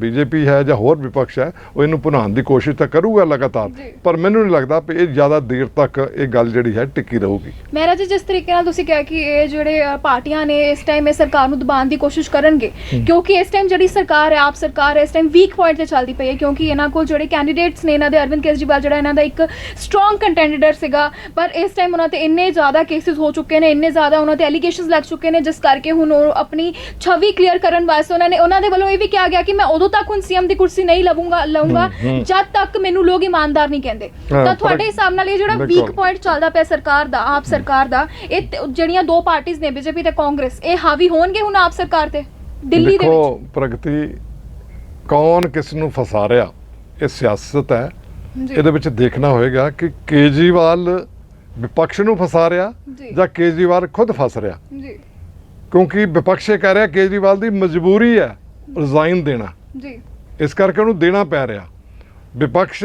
ਬੀਜੇਪੀ ਹੈ ਜਾਂ ਹੋਰ ਵਿਪਕਸ਼ ਹੈ ਉਹ ਇਹਨੂੰ ਭੁਨਾਉਣ ਦੀ ਕੋਸ਼ਿਸ਼ ਤਾਂ ਕਰੂਗਾ ਲਗਾਤਾਰ। ਪਰ ਮੈਨੂੰ ਨਹੀਂ ਲੱਗਦਾ ਵੀ ਇਹ ਜ਼ਿਆਦਾ ਦੇਰ ਤੱਕ ਇਹ ਗੱਲ ਜਿਹੜੀ ਹੈ ਟਿੱਕੀ ਰਹੂਗੀ। ਮੇਰਾ ਜੀ ਜਿਸ ਤਰੀਕੇ ਨਾਲ ਤੁਸੀਂ ਕਿਹਾ ਕਿ ਇਹ ਜਿਹੜੇ ਪਾਰਟੀਆਂ ਨੇ ਇਸ ਟਾਈਮ ਇਹ ਸਰਕਾਰ ਨੂੰ ਦਬਾਉਣ ਦੀ ਕੋਸ਼ਿਸ਼ ਕਰਨਗੇ ਕਿਉਂਕਿ ਇਸ ਟਾਈਮ ਜਿਹੜੀ ਸਰਕਾਰ ਹੈ ਆਪ ਸਰਕਾਰ ਇਸ ਟਾਈਮ ਵੀਕ ਪੁਆਇੰਟ ਤੇ ਚੱਲਦੀ ਪਈ ਹੈ ਕਿਉਂਕਿ ਇਹਨਾਂ ਕੋਲ ਜਿਹੜੇ ਕੈਂਡੀਡੇਟਸ ਨੇ ਇਹਨਾਂ ਦੇ ਅਰਵਿੰਦ ਕੇਜਰੀਵਾਲ ਜਿਹੜਾ ਇਹਨਾਂ ਦਾ ਇੱਕ ਸਟਰੋਂਗ ਕੰਟੈਂਡਰ ਸੀਗਾ ਪਰ ਇਸ ਟਾਈਮ ਉਹਨਾਂ ਤੇ ਇੰਨੇ ਜ਼ਿਆਦਾ ਕੇਸਿਸ ਹੋ ਚੁੱਕੇ ਨੇ ਇੰਨੇ ਜ਼ਿਆਦਾ ਉਹਨਾਂ ਤੇ ਐਲੀਗੇਸ਼ਨਸ ਲੱਗ ਚੁੱਕੇ ਨੇ ਜਿਸ ਕਰਕੇ ਹੁਣ ਉਹ ਆਪਣੀ ਛਵੀ ਕਲੀਅਰ ਕਰਨ ਵਾਸਤੇ ਉਹਨਾਂ ਨੇ ਉਹਨਾਂ ਦੇ ਵੱਲੋਂ ਇਹ ਵੀ ਕਿਹਾ ਗਿਆ ਕਿ ਮੈਂ ਉਦੋਂ ਤੱਕ ਹੁਣ ਸੀਐਮ ਦੀ ਕੁਰਸੀ ਨਹੀਂ ਲਵਾਂਗਾ ਲਵਾਂਗਾ ਜਦ ਤੱਕ ਮੈਨੂੰ ਲੋਕ ਇਮਾਨਦਾਰ ਨਹੀਂ ਕਹਿੰਦੇ। ਤਾਂ ਤੁਹਾਡੇ ਹਿਸਾਬ ਨਾਲ ਇਹ ਜਿਹੜਾ ਵੀਕ। ਪੁਆਇੰਟ ਚੱਲਦਾ ਪਿਆ ਸਰਕਾਰ ਦਾ ਆਪ ਸਰਕਾਰ ਦਾ ਇਹ ਜਿਹੜੀਆਂ ਦੋ ਪਾਰਟੀਆਂ ਨੇ ਬੀਜੇਪੀ ਤੇ ਕਾਂਗਰਸ ਇਹ ਹਾਵੀ ਹੋਣਗੇ ਹੁਣ ਆਪ ਸਰਕਾਰ ਤੇ? ਦਿੱਲੀ ਦੇ ਵਿੱਚ? ਪ੍ਰਗਤੀ ਕੌਣ ਕਿਸ ਨੂੰ ਫਸਾ ਰਿਹਾ? ਇਹ ਸਿਆਸਤ ਹੈ। ਇਹਦੇ ਵਿੱਚ ਦੇਖਣਾ ਹੋਏਗਾ ਕਿ ਕੇਜਰੀਵਾਲ ਵਿਪਕਸ਼ ਨੂੰ ਫਸਾ ਰਿਹਾ ਜੀ। ਕੇਜਰੀਵਾਲ ਖੁਦ ਫਸ ਰਿਹਾ। ਜੀ। ਕਿਉਂਕਿ ਵਿਪਕਸ਼ ਇਹ ਕਹਿ ਰਿਹਾ ਕੇਜਰੀਵਾਲ ਦੀ ਮਜਬੂਰੀ ਹੈ ਰਿਜ਼ਾਈਨ ਦੇਣਾ। ਜੀ। ਇਸ ਕਰਕੇ ਉਹਨੂੰ ਦੇਣਾ ਪੈ ਰਿਹਾ। ਵਿਪਕਸ਼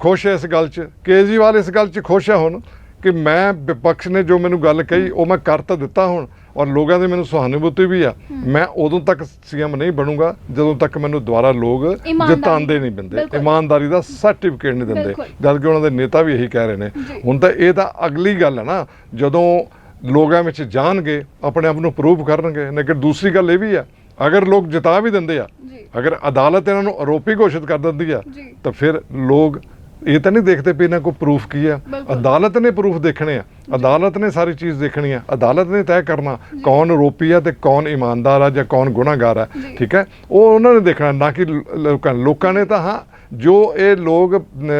ਖੁਸ਼ ਹੈ ਇਸ ਗੱਲ 'ਚ। ਕੇਜਰੀਵਾਲ ਇਸ ਗੱਲ 'ਚ ਖੁਸ਼ ਹੈ ਹੁਣ ਕਿ ਮੈਂ ਵਿਪਕਸ਼ ਨੇ ਜੋ ਮੈਨੂੰ ਗੱਲ ਕਹੀ ਉਹ ਮੈਂ ਕਰ ਤਾਂ ਦਿੱਤਾ ਹੁਣ ਔਰ ਲੋਕਾਂ ਦੀ ਮੈਨੂੰ ਸਹਾਨੁਭੂਤੀ ਵੀ ਆ। ਮੈਂ ਉਦੋਂ ਤੱਕ ਸੀਐਮ ਨਹੀਂ ਬਣੂੰਗਾ ਜਦੋਂ ਤੱਕ ਮੈਨੂੰ ਦੁਬਾਰਾ ਲੋਕ ਜਿਤਾਉਂਦੇ ਨਹੀਂ ਬਿਲਕੁਲ। ਇਮਾਨਦਾਰੀ ਦਾ ਸਰਟੀਫਿਕੇਟ ਨਹੀਂ ਦਿੰਦੇ। ਜਦ ਕਿ ਉਹਨਾਂ ਦੇ ਨੇਤਾ ਵੀ ਇਹੀ ਕਹਿ ਰਹੇ ਨੇ। ਹੁਣ ਤਾਂ ਇਹ ਤਾਂ ਅਗਲੀ ਗੱਲ ਹੈ ਨਾ। ਜਦੋਂ ਲੋਕਾਂ ਵਿੱਚ ਜਾਣਗੇ ਆਪਣੇ ਆਪ ਨੂੰ ਪ੍ਰੂਵ ਕਰਨਗੇ। ਲੇਕਿਨ ਦੂਸਰੀ ਗੱਲ ਇਹ ਵੀ ਆ ਅਗਰ ਲੋਕ ਜਿਤਾ ਵੀ ਦਿੰਦੇ ਆ ਅਗਰ ਅਦਾਲਤ ਇਹਨਾਂ ਨੂੰ ਆਰੋਪੀ ਘੋਸ਼ਿਤ ਕਰ ਦਿੰਦੀ ਆ। ਤਾਂ ਫਿਰ ਲੋਕ ਇਹ ਤਾਂ ਨਹੀਂ ਦੇਖਦੇ ਵੀ ਇਹਨਾਂ ਕੋਲ ਪ੍ਰੂਫ ਕੀ ਆ। ਅਦਾਲਤ ਨੇ ਪ੍ਰੂਫ ਦੇਖਣੇ ਆ। ਅਦਾਲਤ ਨੇ ਸਾਰੀ ਚੀਜ਼ ਦੇਖਣੀ ਆ। ਅਦਾਲਤ ਨੇ ਤੈਅ ਕਰਨਾ ਕੌਣ ਆਰੋਪੀ ਆ ਤੇ ਕੌਣ ਇਮਾਨਦਾਰ ਆ ਜਾਂ ਕੌਣ ਗੁਨਾਹਗਾਰ ਆ। ਠੀਕ ਹੈ? ਉਹ ਉਹਨਾਂ ਨੇ ਦੇਖਣਾ ਨਾ ਕਿ ਲੋਕਾਂ ਲੋਕਾਂ ਨੇ ਤਾਂ ਹਾਂ ਜੋ ਇਹ ਲੋਕ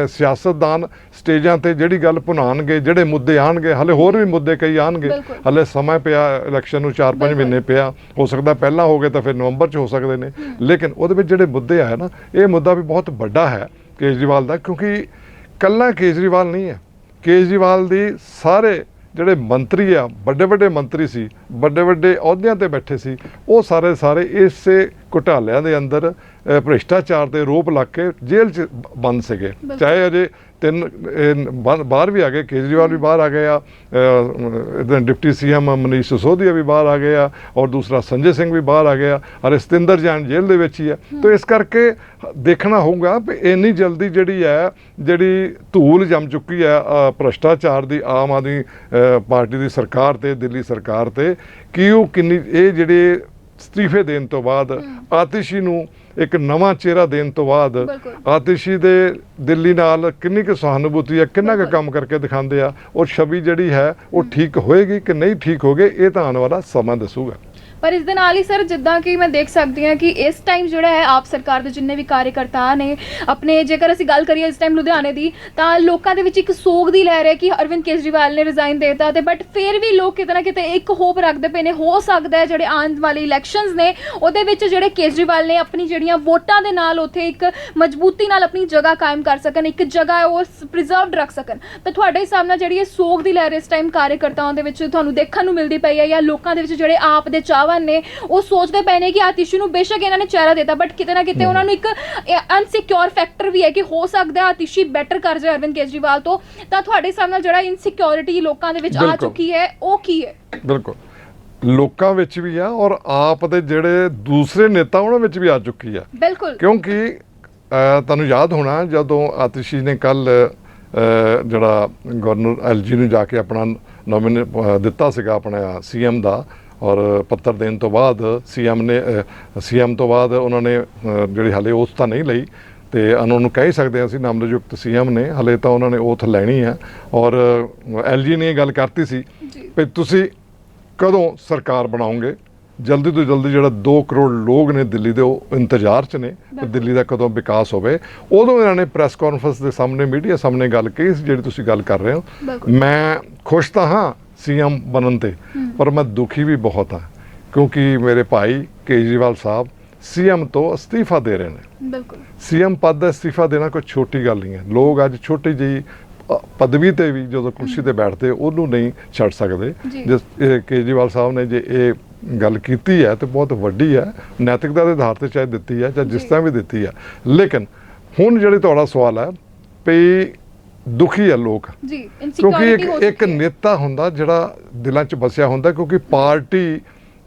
ਸਿਆਸਤਦਾਨ ਸਟੇਜਾਂ ਤੇ ਜਿਹੜੀ ਗੱਲ ਭੁਨਾਣਗੇ ਜਿਹੜੇ ਮੁੱਦੇ ਆਣਗੇ ਹਲੇ ਹੋਰ ਵੀ ਮੁੱਦੇ ਕਈ ਆਣਗੇ। ਹਲੇ ਸਮਾਂ ਪਿਆ ਇਲੈਕਸ਼ਨ ਨੂੰ 4-5 ਬਿਲਕੁਲ। ਮਹੀਨੇ ਪਿਆ ਹੋ ਸਕਦਾ ਪਹਿਲਾਂ ਹੋ ਗਏ ਤਾਂ ਫਿਰ ਨਵੰਬਰ 'ਚ ਹੋ ਸਕਦੇ ਨੇ ਲੇਕਿਨ ਉਹਦੇ ਵਿੱਚ ਜਿਹੜੇ ਮੁੱਦੇ ਆਏ ਨਾ ਇਹ ਮੁੱਦਾ ਵੀ ਬਹੁਤ ਵੱਡਾ ਹੈ ਕੇਜਰੀਵਾਲ ਦਾ ਕਿਉਂਕਿ ਕੱਲਾ ਕੇਜਰੀਵਾਲ ਨਹੀਂ ਹੈ ਕੇਜਰੀਵਾਲ ਦੀ ਸਾਰੇ ਜਿਹੜੇ ਮੰਤਰੀ ਆ ਵੱਡੇ ਵੱਡੇ ਮੰਤਰੀ ਸੀ ਵੱਡੇ ਵੱਡੇ ਅਹੁਦਿਆਂ ਤੇ ਬੈਠੇ ਸੀ ਉਹ ਸਾਰੇ ਸਾਰੇ ਇਸੇ ਘੁਟਾਲਿਆਂ ਦੇ ਅੰਦਰ ਭ੍ਰਿਸ਼ਟਾਚਾਰ ਦੇ ਰੋਪ ਲੱਗ ਕੇ ਜੇਲ੍ਹ 'ਚ ਬੰਦ ਸੀਗੇ। ਚਾਹੇ ਅਜੇ ਤਿੰਨ ਇਹ ਬਾਹਰ ਬਾਹਰ ਵੀ ਆ ਗਏ ਕੇਜਰੀਵਾਲ ਵੀ ਬਾਹਰ ਆ ਗਏ ਆ ਅਹ, ਇਹਦੇ ਡਿਪਟੀ ਸੀਐਮ ਮਨੀਸ਼ ਸਿਸੋਦੀਆ ਵੀ ਬਾਹਰ ਆ ਗਏ ਆ ਔਰ ਦੂਸਰਾ ਸੰਜੇ ਸਿੰਘ ਵੀ ਬਾਹਰ ਆ ਗਿਆ ਔਰ ਸਤਿੰਦਰ ਜਾਨ ਜੇਲ੍ਹ ਦੇ ਵਿੱਚ ਹੀ ਹੈ। ਤਾਂ ਇਸ ਕਰਕੇ ਦੇਖਣਾ ਹੋਊਗਾ ਵੀ ਇੰਨੀ ਜਲਦੀ ਜਿਹੜੀ ਹੈ ਜਿਹੜੀ ਧੂਲ ਜੰਮ ਚੁੱਕੀ ਹੈ ਅਹ, ਭ੍ਰਸ਼ਟਾਚਾਰ ਦੀ ਆਮ ਆਦਮੀ ਅਹ, ਪਾਰਟੀ ਦੀ ਸਰਕਾਰ ਤੇ ਦਿੱਲੀ ਸਰਕਾਰ ਤੇ ਕਿ ਉਹ ਕਿੰਨੀ ਇਹ ਜਿਹੜੇ ਅਸਤੀਫੇ ਦੇਣ ਤੋਂ ਬਾਅਦ ਆਤਿਸ਼ੀ ਨੂੰ ਇੱਕ ਨਵਾਂ ਚਿਹਰਾ ਦੇਣ ਤੋਂ ਬਾਅਦ। ਆਤਿਸ਼ੀ ਦੇ ਦਿੱਲੀ ਨਾਲ ਕਿੰਨੀ ਕੁ ਸਹਾਨੁਭੂਤੀ ਹੈ ਕਿੰਨਾ ਕੁ। ਕੰਮ ਕਰਕੇ ਦਿਖਾਉਂਦੇ ਆ ਉਹ ਛਵੀ ਜਿਹੜੀ ਹੈ ਉਹ ਠੀਕ ਹੋਏਗੀ ਕਿ ਨਹੀਂ ਠੀਕ ਹੋਗੇ ਇਹ ਤਾਂ ਆਉਣ ਵਾਲਾ ਸਮਾਂ ਦੱਸੂਗਾ ਪਰ ਇਸ ਦੇ ਨਾਲ ਹੀ, ਸਰ, ਜਿੱਦਾਂ ਕਿ ਮੈਂ ਦੇਖ ਸਕਦੀ ਹਾਂ ਕਿ ਇਸ ਟਾਈਮ ਜਿਹੜਾ ਹੈ, ਆਪ ਸਰਕਾਰ ਦੇ ਜਿੰਨੇ ਵੀ ਕਾਰਜਕਰਤਾ ਨੇ, ਆਪਣੇ ਜੇਕਰ ਅਸੀਂ ਗੱਲ ਕਰੀਏ ਇਸ ਟਾਈਮ ਲੁਧਿਆਣੇ ਦੀ, ਤਾਂ ਲੋਕਾਂ ਦੇ ਵਿੱਚ ਇੱਕ ਸੋਗ ਦੀ ਲਹਿਰ ਹੈ ਕਿ ਅਰਵਿੰਦ ਕੇਜਰੀਵਾਲ ਨੇ ਰਿਜ਼ਾਈਨ ਦੇਤਾ ਤੇ ਬਟ ਫਿਰ ਵੀ ਲੋਕ ਕਿਤੇ ਨਾ ਕਿਤੇ ਇੱਕ ਹੋਪ ਰੱਖਦੇ ਪਏ ਨੇ, ਹੋ ਸਕਦਾ ਹੈ ਜਿਹੜੇ ਆਉਣ ਵਾਲੇ ਇਲੈਕਸ਼ਨਸ ਨੇ, ਉਹਦੇ ਵਿੱਚ ਜਿਹੜੇ ਕੇਜਰੀਵਾਲ ਨੇ ਆਪਣੀ ਜਿਹੜੀਆਂ ਵੋਟਾਂ ਦੇ ਨਾਲ ਉੱਥੇ ਇੱਕ ਮਜ਼ਬੂਤੀ ਨਾਲ ਆਪਣੀ ਜਗ੍ਹਾ ਕਾਇਮ ਕਰ ਸਕਣ, ਇੱਕ ਜਗ੍ਹਾ ਹੈ ਉਹ ਪ੍ਰੀਜ਼ਰਵਡ ਰੱਖ ਸਕਣ। ਤਾਂ ਤੁਹਾਡੇ ਹਿਸਾਬ ਨਾਲ ਜਿਹੜੀ ਇਹ ਸੋਗ ਦੀ ਲਹਿਰ ਇਸ ਟਾਈਮ ਕਾਰਜਕਰਤਾਵਾਂ ਦੇ ਵਿੱਚ ਤੁਹਾਨੂੰ ਦੇਖਣ ਨੂੰ ਮਿਲਦੀ ਪਈ ਹੈ ਜਾਂ ਲੋਕਾਂ ਦੇ ਵਿੱਚ ਜਿਹੜੇ ਆਪ ਦੇ ਚਾਹਵਾਨ ਨੇ ਉਹ ਸੋਚਦੇ ਪਏ ਨੇ ਕਿ ਆਤਿਸ਼ੀ ਨੂੰ ਬੇਸ਼ੱਕ ਇਹਨਾਂ ਨੇ ਚਿਹਰਾ ਦਿੱਤਾ ਬਟ ਕਿਤੇ ਨਾ ਕਿਤੇ ਉਹਨਾਂ ਨੂੰ ਇੱਕ ਅਨਸਿਕਿਉਰ ਫੈਕਟਰ ਵੀ ਹੈ ਕਿ ਹੋ ਸਕਦਾ ਆਤਿਸ਼ੀ ਬੈਟਰ ਕਰ ਜਾਏ ਅਰਵਿੰਦ ਕੇਜਰੀਵਾਲ ਤੋਂ। ਤਾਂ ਤੁਹਾਡੇ ਨਾਲ ਜਿਹੜਾ ਇਨਸਿਕਿਉਰਿਟੀ ਲੋਕਾਂ ਦੇ ਵਿੱਚ ਆ। ਚੁੱਕੀ ਹੈ ਉਹ ਕੀ ਹੈ? ਬਿਲਕੁਲ। ਲੋਕਾਂ ਵਿੱਚ ਵੀ ਆ ਔਰ ਆਪ ਦੇ ਜਿਹੜੇ ਦੂਸਰੇ ਨੇਤਾ ਉਹਨਾਂ ਵਿੱਚ ਵੀ ਆ ਚੁੱਕੀ ਆ। ਬਿਲਕੁਲ। ਕਿਉਂਕਿ ਤੁਹਾਨੂੰ ਯਾਦ ਹੋਣਾ ਜਦੋਂ ਆਤਿਸ਼ੀ ਨੇ ਕੱਲ ਜਿਹੜਾ ਗਵਰਨਰ ਐਲਜੀ ਨੂੰ ਜਾ ਕੇ ਆਪਣਾ ਨੋਮੀਨੇ ਦਿੱਤਾ ਸੀਗਾ ਆਪਣਾ ਸੀਐਮ ਦਾ ਔਰ ਪੱਤਰ ਦੇਣ ਤੋਂ ਬਾਅਦ ਸੀਐਮ ਨੇ ਸੀਐਮ ਤੋਂ ਬਾਅਦ ਉਹਨਾਂ ਨੇ ਜਿਹੜੀ ਹਾਲੇ ਉਸ ਤਾਂ ਨਹੀਂ ਲਈ ਤੇ ਉਹਨਾਂ ਨੂੰ ਕਹਿ ਸਕਦੇ ਹਾਂ ਅਸੀਂ ਨਾਮਨਯੁਕਤ ਸੀਐਮ ਨੇ ਹਲੇ ਤਾਂ ਉਹਨਾਂ ਨੇ oath ਲੈਣੀ ਹੈ। ਔਰ ਐਲਜੀ ਨੇ ਇਹ ਗੱਲ ਕਰਤੀ ਸੀ ਵੀ ਤੁਸੀਂ ਕਦੋਂ ਸਰਕਾਰ ਬਣਾਓਗੇ? ਜਲਦੀ ਤੋਂ ਜਲਦੀ ਜਿਹੜਾ 2 ਕਰੋੜ ਲੋਕ ਨੇ ਦਿੱਲੀ ਦੇ ਉਹ ਇੰਤਜ਼ਾਰ 'ਚ ਨੇ ਕਿ। ਦਿੱਲੀ ਦਾ ਕਦੋਂ ਵਿਕਾਸ ਹੋਵੇ। ਉਦੋਂ ਇਹਨਾਂ ਨੇ ਪ੍ਰੈਸ ਕਾਨਫਰੰਸ ਦੇ ਸਾਹਮਣੇ ਮੀਡੀਆ ਸਾਹਮਣੇ ਗੱਲ ਕਹੀ ਜਿਹੜੀ ਤੁਸੀਂ ਗੱਲ ਕਰ ਰਹੇ ਹੋ। ਮੈਂ ਖੁਸ਼ ਤਾਂ ਹਾਂ ਸੀਐਮ ਬਣਨ ਤੇ। ਪਰ ਮੈਂ ਦੁਖੀ ਵੀ ਬਹੁਤ ਹਾਂ ਕਿਉਂਕਿ ਮੇਰੇ ਭਾਈ ਕੇਜਰੀਵਾਲ ਸਾਹਿਬ ਸੀਐਮ ਤੋਂ ਅਸਤੀਫਾ ਦੇ ਰਹੇ ਨੇ। ਬਿਲਕੁਲ। ਸੀਐਮ ਪਦ ਦਾ ਅਸਤੀਫਾ ਦੇਣਾ ਕੋਈ ਛੋਟੀ ਗੱਲ ਨਹੀਂ ਹੈ। ਲੋਕ ਅੱਜ ਛੋਟੀ ਜਿਹੀ ਪਦਵੀ ਤੇ ਵੀ ਜਦੋਂ ਕੁਰਸੀ ਤੇ ਬੈਠਦੇ ਉਹਨੂੰ ਨਹੀਂ ਛੱਡ ਸਕਦੇ। ਜਿਸ ਕੇਜਰੀਵਾਲ ਸਾਹਿਬ ਨੇ ਜੇ ਇਹ ਗੱਲ ਕੀਤੀ ਹੈ ਤੇ ਬਹੁਤ ਵੱਡੀ ਹੈ ਨੈਤਿਕਤਾ ਦੇ ਆਧਾਰ ਤੇ ਚਾਹੇ ਦਿੱਤੀ ਹੈ ਜਾਂ ਜਿਸ। ਤਰ੍ਹਾਂ ਵੀ ਦਿੱਤੀ ਹੈ। ਲੇਕਿਨ ਹੁਣ ਜਿਹੜੀ ਤੁਹਾਡਾ ਸਵਾਲ ਹੈ ਵੀ ਦੁਖੀ ਹੈ ਲੋਕ। ਜੀ ਕਿਉਂਕਿ ਇੱਕ ਇੱਕ ਨੇਤਾ ਹੁੰਦਾ ਜਿਹੜਾ ਦਿਲਾਂ 'ਚ ਵਸਿਆ ਹੁੰਦਾ ਕਿਉਂਕਿ ਪਾਰਟੀ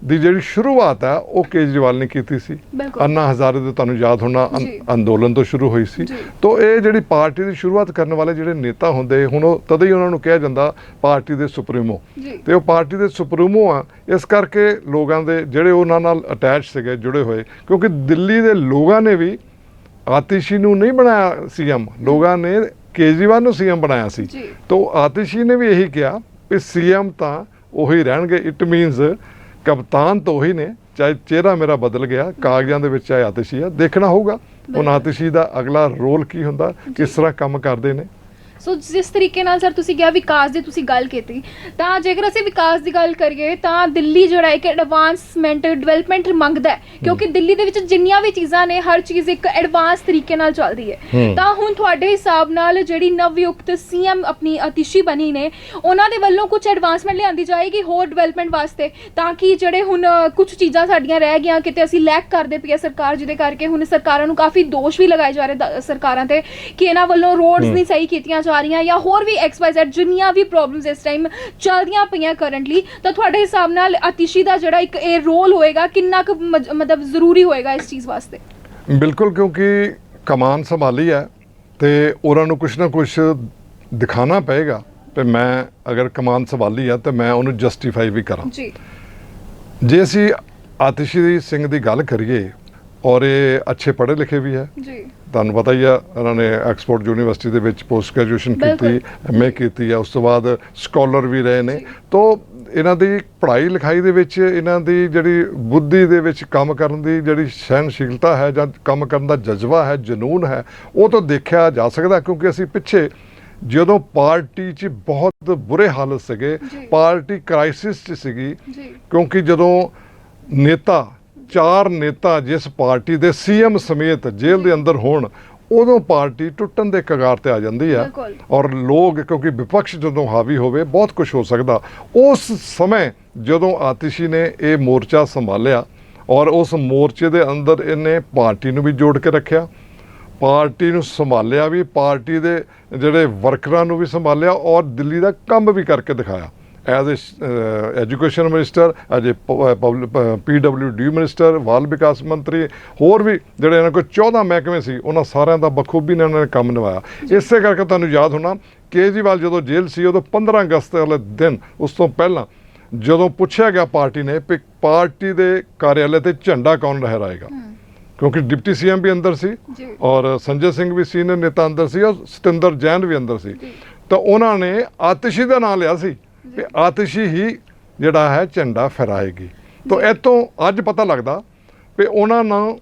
ਦੀ ਜਿਹੜੀ ਸ਼ੁਰੂਆਤ ਹੈ ਉਹ ਕੇਜਰੀਵਾਲ ਨੇ ਕੀਤੀ ਸੀ। ਅੰਨਾ ਹਜ਼ਾਰੇ ਦੇ ਤੁਹਾਨੂੰ ਯਾਦ ਹੋਣਾ। ਅੰਦੋਲਨ ਤੋਂ ਸ਼ੁਰੂ ਹੋਈ ਸੀ। ਤੋਂ ਇਹ ਜਿਹੜੀ ਪਾਰਟੀ ਦੀ ਸ਼ੁਰੂਆਤ ਕਰਨ ਵਾਲੇ ਜਿਹੜੇ ਨੇਤਾ ਹੁੰਦੇ ਹੁਣ ਉਹ ਤਦੇ ਹੀ ਉਹਨਾਂ ਨੂੰ ਕਿਹਾ ਜਾਂਦਾ ਪਾਰਟੀ ਦੇ ਸੁਪਰੀਮੋ। ਤੇ ਉਹ ਪਾਰਟੀ ਦੇ ਸੁਪਰੀਮੋ ਆ ਇਸ ਕਰਕੇ ਲੋਕਾਂ ਦੇ ਜਿਹੜੇ ਉਹਨਾਂ ਨਾਲ ਅਟੈਚ ਸੀਗੇ ਜੁੜੇ ਹੋਏ। ਕਿਉਂਕਿ ਦਿੱਲੀ ਦੇ ਲੋਕਾਂ ਨੇ ਵੀ ਆਤਿਸ਼ੀ ਨੂੰ ਨਹੀਂ ਬਣਾਇਆ ਸੀਐਮ ਲੋਕਾਂ ਨੇ ਕੇਜਰੀਵਾਲ ਨੂੰ ਸੀਐਮ ਬਣਾਇਆ ਸੀ। ਤੋਂ ਆਤਿਸ਼ੀ ਨੇ ਵੀ ਇਹੀ ਕਿਹਾ ਕਿ ਸੀਐਮ ਤਾਂ ਉਹੀ ਰਹਿਣਗੇ। ਇਟ ਮੀਨਸ ਕਪਤਾਨ ਤਾਂ ਉਹੀ ਨੇ। ਚਾਹੇ ਚਿਹਰਾ ਮੇਰਾ ਬਦਲ ਗਿਆ ਕਾਗਜ਼ਾਂ ਦੇ ਵਿੱਚ ਚਾਹੇ ਆਤਿਸ਼ੀ ਆ। ਦੇਖਣਾ ਹੋਊਗਾ। ਬਿਲਕੁਲ। ਆਤਿਸ਼ੀ ਦਾ ਅਗਲਾ ਰੋਲ ਕੀ ਹੁੰਦਾ? ਕਿਸ ਤਰ੍ਹਾਂ ਕੰਮ ਕਰਦੇ ਨੇ? ਸੋ ਜਿਸ ਤਰੀਕੇ ਨਾਲ ਸਰ ਤੁਸੀਂ ਕਿਹਾ ਵਿਕਾਸ ਦੀ ਤੁਸੀਂ ਗੱਲ ਕੀਤੀ ਤਾਂ ਜੇਕਰ ਅਸੀਂ ਵਿਕਾਸ ਦੀ ਗੱਲ ਕਰੀਏ ਤਾਂ ਦਿੱਲੀ ਜਿਹੜਾ ਇੱਕ ਐਡਵਾਂਸਮੈਂਟ ਡਿਵੈਲਪਮੈਂਟ ਮੰਗਦਾ ਹੈ ਕਿਉਂਕਿ ਦਿੱਲੀ ਦੇ ਵਿੱਚ ਜਿੰਨੀਆਂ ਵੀ ਚੀਜ਼ਾਂ ਨੇ ਹਰ ਚੀਜ਼ ਇੱਕ ਐਡਵਾਂਸ ਤਰੀਕੇ ਨਾਲ ਚੱਲਦੀ ਹੈ। ਤਾਂ ਹੁਣ ਤੁਹਾਡੇ ਹਿਸਾਬ ਨਾਲ ਜਿਹੜੀ ਨਵਯੁਕਤ ਸੀਐਮ ਆਪਣੀ ਅਤਿਸ਼ੀ ਬਣੀ ਨੇ ਉਹਨਾਂ ਦੇ ਵੱਲੋਂ ਕੁਝ ਐਡਵਾਂਸਮੈਂਟ ਲਿਆਂਦੀ ਜਾਏਗੀ ਹੋਰ ਡਿਵੈਲਪਮੈਂਟ ਵਾਸਤੇ ਤਾਂ ਕਿ ਜਿਹੜੇ ਹੁਣ ਕੁਝ ਚੀਜ਼ਾਂ ਸਾਡੀਆਂ ਰਹਿ ਗਈਆਂ ਕਿਤੇ ਅਸੀਂ ਲੈਕ ਕਰਦੇ ਹੈ ਸਰਕਾਰ ਜਿਹਦੇ ਕਰਕੇ ਹੁਣ ਸਰਕਾਰਾਂ ਨੂੰ ਕਾਫੀ ਦੋਸ਼ ਵੀ ਲਗਾਏ ਜਾ ਰਹੇ ਸਰਕਾਰਾਂ ਤੇ ਕਿ ਇਹਨਾਂ ਵੱਲੋਂ ਰੋਡਸ ਨਹੀਂ ਸਹੀ ਕੀਤੀਆਂ ਜਾ ਰਹੀਆਂ ਜਾਂ ਹੋਰ ਵੀ ਐਕਸ ਵਾਈ ਜ਼ੈਡ ਜਿੰਨੀਆਂ ਵੀ ਪ੍ਰੋਬਲਮਸ ਇਸ ਟਾਈਮ ਚੱਲਦੀਆਂ ਪਈਆਂ ਕਰੰਟਲੀ ਤਾਂ ਤੁਹਾਡੇ ਹਿਸਾਬ ਨਾਲ ਅਤਿਸ਼ੀ ਦਾ ਜਿਹੜਾ ਇੱਕ ਇਹ ਰੋਲ ਹੋਏਗਾ ਕਿੰਨਾ ਕੁ ਮਜ- ਮਤਲਬ ਜ਼ਰੂਰੀ ਹੋਏਗਾ ਇਸ ਚੀਜ਼ ਵਾਸਤੇ? ਬਿਲਕੁਲ ਕਿਉਂਕਿ ਕਮਾਨ ਸੰਭਾਲੀ ਹੈ ਤੇ ਉਹਨਾਂ ਨੂੰ ਕੁਝ ਨਾ ਕੁਝ ਦਿਖਾਣਾ ਪਏਗਾ ਤੇ ਮੈਂ ਅਗਰ ਕਮਾਨ ਸੰਭਾਲੀ ਹੈ ਤੇ ਮੈਂ ਉਹਨੂੰ ਜਸਟੀਫਾਈ ਵੀ ਕਰਾਂ। ਜੀ। ਜੇ ਅਸੀਂ ਆਤਿਸ਼ੀ ਸਿੰਘ ਦੀ ਗੱਲ ਕਰੀਏ ਔਰ ਇਹ ਅੱਛੇ ਪੜ੍ਹੇ ਲਿਖੇ ਵੀ ਹੈ ਜੀ ਤੁਹਾਨੂੰ ਪਤਾ ਹੀ ਆ ਉਹਨਾਂ ਨੇ ਐਕਸਪੋਰਟ ਯੂਨੀਵਰਸਿਟੀ ਦੇ ਵਿੱਚ ਪੋਸਟ ਗ੍ਰੈਜੂਏਸ਼ਨ। ਕੀਤੀ ਐਮਏ ਕੀਤੀ ਆ ਉਸ ਤੋਂ ਬਾਅਦ ਸਕਾਲਰ ਵੀ ਰਹੇ ਨੇ। ਤੋਂ ਇਹਨਾਂ ਦੀ ਪੜ੍ਹਾਈ ਲਿਖਾਈ ਦੇ ਵਿੱਚ ਇਹਨਾਂ ਦੀ ਜਿਹੜੀ ਬੁੱਧੀ ਦੇ ਵਿੱਚ ਕੰਮ ਕਰਨ ਦੀ ਜਿਹੜੀ ਸਹਿਨਸ਼ੀਲਤਾ ਹੈ ਜਾਂ ਕੰਮ ਕਰਨ ਦਾ ਜਜ਼ਬਾ ਹੈ ਜਨੂਨ ਹੈ ਉਹ ਤਾਂ ਦੇਖਿਆ ਜਾ ਸਕਦਾ ਕਿਉਂਕਿ ਅਸੀਂ ਪਿੱਛੇ ਜਦੋਂ ਪਾਰਟੀ 'ਚ ਬਹੁਤ ਬੁਰੇ ਹਾਲਤ ਸੀਗੇ। ਪਾਰਟੀ ਕ੍ਰਾਈਸਿਸ 'ਚ ਸੀਗੀ ਕਿਉਂਕਿ ਜਦੋਂ ਨੇਤਾ ਚਾਰ ਨੇਤਾ ਜਿਸ ਪਾਰਟੀ ਦੇ ਸੀਐਮ ਸਮੇਤ ਜੇਲ੍ਹ ਦੇ ਅੰਦਰ ਹੋਣ ਉਦੋਂ ਪਾਰਟੀ ਟੁੱਟਣ ਦੇ ਕਗਾਰ ਤੇ ਆ ਜਾਂਦੀ ਹੈ। ਬਿਲਕੁਲ। ਔਰ ਲੋਕ ਕਿਉਂਕਿ ਵਿਪਕਸ਼ ਜਦੋਂ ਹਾਵੀ ਹੋਵੇ ਬਹੁਤ ਕੁਝ ਹੋ ਸਕਦਾ। ਉਸ ਸਮੇਂ ਜਦੋਂ ਆਤਿਸ਼ੀ ਨੇ ਇਹ ਮੋਰਚਾ ਸੰਭਾਲਿਆ ਔਰ ਉਸ ਮੋਰਚੇ ਦੇ ਅੰਦਰ ਇਹਨੇ ਪਾਰਟੀ ਨੂੰ ਵੀ ਜੋੜ ਕੇ ਰੱਖਿਆ ਪਾਰਟੀ ਨੂੰ ਸੰਭਾਲਿਆ ਵੀ ਪਾਰਟੀ ਦੇ ਜਿਹੜੇ ਵਰਕਰਾਂ ਨੂੰ ਵੀ ਸੰਭਾਲਿਆ ਔਰ ਦਿੱਲੀ ਦਾ ਕੰਮ ਵੀ ਕਰਕੇ ਦਿਖਾਇਆ। As a education minister as a PWD minister ਬਾਲ ਵਿਕਾਸ ਮੰਤਰੀ ਹੋਰ ਵੀ ਜਿਹੜੇ ਇਹਨਾਂ ਕੋਲ 14 ਮਹਿਕਮੇ ਸੀ ਉਹਨਾਂ ਸਾਰਿਆਂ ਦਾ ਬਖੂਬੀ ਨਾਲ ਉਹਨਾਂ ਨੇ ਕੰਮ ਨਿਭਾਇਆ। ਇਸੇ ਕਰਕੇ ਤੁਹਾਨੂੰ ਯਾਦ ਹੋਣਾ ਕੇਜਰੀਵਾਲ ਜਦੋਂ ਜੇਲ੍ਹ ਸੀ ਉਦੋਂ 15 ਅਗਸਤ ਵਾਲੇ ਦਿਨ ਉਸ ਤੋਂ ਪਹਿਲਾਂ ਜਦੋਂ ਪੁੱਛਿਆ ਗਿਆ ਪਾਰਟੀ ਨੇ ਕਿ ਪਾਰਟੀ ਦੇ ਕਾਰਿਆਲੇ ਤੇ ਝੰਡਾ ਕੌਣ ਲਹਿਰਾਏਗਾ। ਕਿਉਂਕਿ ਡਿਪਟੀ ਸੀਐਮ ਵੀ ਅੰਦਰ ਸੀ। ਔਰ ਸੰਜੇ ਸਿੰਘ ਵੀ ਸੀਨੀਅਰ ਨੇਤਾ ਅੰਦਰ ਸੀ ਔਰ ਸਤਿੰਦਰ ਜੈਨ ਵੀ ਅੰਦਰ ਸੀ। ਤਾਂ ਉਹਨਾਂ ਨੇ ਆਤਿਸ਼ੀ ਦਾ ਨਾਮ ਲਿਆ ਸੀ। ਕਿ ਆਤਿਸ਼ੀ ਹੀ ਜਿਹੜਾ ਹੈ ਝੰਡਾ ਫਹਿਰਾਏਗੀ। ਤਾਂ ਇਹ ਤੋਂ ਅੱਜ ਪਤਾ ਲੱਗਦਾ ਕਿ ਉਹਨਾਂ ਨੂੰ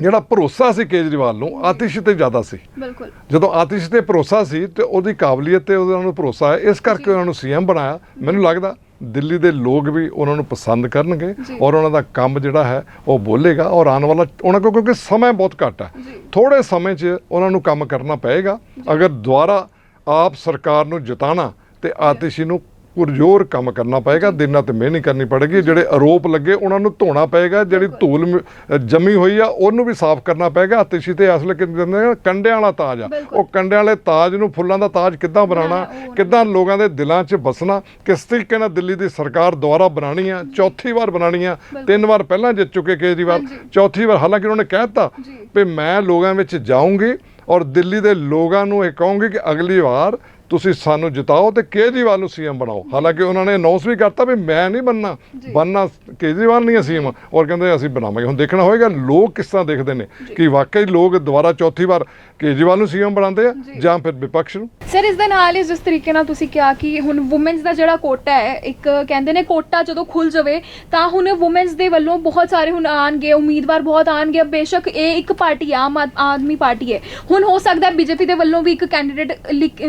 ਜਿਹੜਾ ਭਰੋਸਾ ਸੀ ਕੇਜਰੀਵਾਲ ਨੂੰ ਆਤਿਸ਼ ਤੇ ਜ਼ਿਆਦਾ ਸੀ। ਬਿਲਕੁਲ। ਜਦੋਂ ਆਤਿਸ਼ ਤੇ ਭਰੋਸਾ ਸੀ ਤੇ ਉਹਦੀ ਕਾਬਲੀਅਤ ਤੇ ਉਹਨਾਂ ਨੂੰ ਭਰੋਸਾ ਹੈ ਇਸ ਕਰਕੇ ਉਹਨਾਂ ਨੂੰ ਸੀਐਮ ਬਣਾਇਆ। ਮੈਨੂੰ ਲੱਗਦਾ ਦਿੱਲੀ ਦੇ ਲੋਕ ਵੀ ਉਹਨਾਂ ਨੂੰ ਪਸੰਦ ਕਰਨਗੇ। ਔਰ ਉਹਨਾਂ ਦਾ ਕੰਮ ਜਿਹੜਾ ਹੈ ਉਹ ਬੋਲੇਗਾ ਔਰ ਆਉਣ ਵਾਲਾ ਉਹਨਾਂ ਕੋਲ ਕਿਉਂਕਿ ਸਮਾਂ ਬਹੁਤ ਘੱਟ ਹੈ। ਥੋੜੇ ਸਮੇਂ 'ਚ ਉਹਨਾਂ ਨੂੰ ਕੰਮ ਕਰਨਾ ਪਏਗਾ। ਅਗਰ ਦੁਬਾਰਾ ਆਪ ਸਰਕਾਰ ਨੂੰ ਜਿਤਾਣਾ ਤੇ ਆਤਿਸ਼ੀ ਨੂੰ ਪੁਰਜੋਰ ਕੰਮ ਕਰਨਾ ਪਏਗਾ ਦਿਨਾਂ ਤੇ ਮਿਹਨਤ ਕਰਨੀ ਪੜੇਗੀ ਜਿਹੜੇ ਆਰੋਪ ਲੱਗੇ ਉਹਨਾਂ ਨੂੰ ਧੋਣਾ ਪਏਗਾ ਜਿਹੜੀ ਧੂਲ ਜੰਮੀ ਹੋਈ ਆ ਉਹਨੂੰ ਵੀ ਸਾਫ਼ ਕਰਨਾ ਪਏਗਾ ਆਤਿਸ਼ੀ ਤੇ ਅਸਲ ਕਿ ਕਹਿੰਦੇ ਨੇ ਕੰਡਿਆਂ ਵਾਲਾ ਤਾਜ ਆ। ਉਹ ਕੰਡਿਆਂ ਵਾਲੇ ਤਾਜ ਨੂੰ ਫੁੱਲਾਂ ਦਾ ਤਾਜ ਕਿੱਦਾਂ ਬਣਾਉਣਾ ਕਿੱਦਾਂ ਲੋਕਾਂ ਦੇ ਦਿਲਾਂ 'ਚ ਬਸਣਾ ਕਿਸ ਤਰੀਕੇ ਨਾਲ ਦਿੱਲੀ ਦੀ ਸਰਕਾਰ ਦੁਆਰਾ ਬਣਾਉਣੀ ਆ ਚੌਥੀ ਵਾਰ ਬਣਾਉਣੀ ਆ ਤਿੰਨ ਵਾਰ ਪਹਿਲਾਂ ਜਿੱਤ ਚੁੱਕੇ ਕੇਜਰੀਵਾਲ। ਚੌਥੀ ਵਾਰ ਹਾਲਾਂਕਿ ਉਹਨਾਂ ਨੇ ਕਹਿ ਦਿੱਤਾ। ਵੀ ਮੈਂ ਲੋਕਾਂ ਵਿੱਚ ਜਾਊਂਗੀ ਔਰ ਦਿੱਲੀ ਦੇ ਲੋਕਾਂ ਨੂੰ ਇਹ ਕਹੂੰਗੀ ਕਿ ਅਗਲੀ ਵਾਰ ਤੁਸੀਂ ਸਾਨੂੰ ਜਿਤਾਓ ਤੇ ਕੇਜਰੀਵਾਲ ਨੂੰ ਸੀਐਮ ਬਣਾਓ। ਹਾਲਾਂਕਿ ਉਹਨਾਂ ਨੇ ਅਨਾਉਂਸ ਵੀ ਕਰਤਾ ਵੀ ਮੈਂ ਨਹੀਂ ਬਣਨਾ। ਬਣਨਾ ਕੇਜਰੀਵਾਲ ਨਹੀਂ ਸੀਐਮ। ਔਰ ਕਹਿੰਦੇ ਅਸੀਂ ਬਣਾਵਾਂਗੇ। ਹੁਣ ਦੇਖਣਾ ਹੋਏਗਾ ਲੋਕ ਕਿਸ ਤਰ੍ਹਾਂ ਦੇਖਦੇ ਨੇ ਕਿ ਵਾਕਈ ਲੋਕ ਦੁਬਾਰਾ ਚੌਥੀ ਵਾਰ ਕੇਜਰੀਵਾਲ ਨੂੰ ਸੀਐਮ ਬਣਾਉਂਦੇ ਆ ਜੀ। ਫਿਰ ਵਿਪਕਸ਼ ਨੂੰ? ਸਰ ਇਸ ਦੇ ਨਾਲ ਹੀ ਜਿਸ ਤਰੀਕੇ ਨਾਲ ਤੁਸੀਂ ਕਿਹਾ ਕਿ ਹੁਣ ਔਮਨਸ ਦਾ ਜਿਹੜਾ ਕੋਟਾ ਹੈ ਇੱਕ ਕਹਿੰਦੇ ਨੇ ਕੋਟਾ ਜਦੋਂ ਖੁੱਲ ਜਾਵੇ ਤਾਂ ਹੁਣ ਔਮਨਸ ਦੇ ਵੱਲੋਂ ਬਹੁਤ ਸਾਰੇ ਹੁਣ ਆਣਗੇ ਉਮੀਦਵਾਰ ਬਹੁਤ ਆਣਗੇ ਬੇਸ਼ੱਕ ਇਹ ਇੱਕ ਪਾਰਟੀ ਆਮ ਆਦ- ਆਦਮੀ ਪਾਰਟੀ ਹੈ। ਹੁਣ ਹੋ ਸਕਦਾ ਬੀਜੇਪੀ ਦੇ ਵੱਲੋਂ ਵੀ ਇੱਕ ਕੈਂਡੀਡੇਟ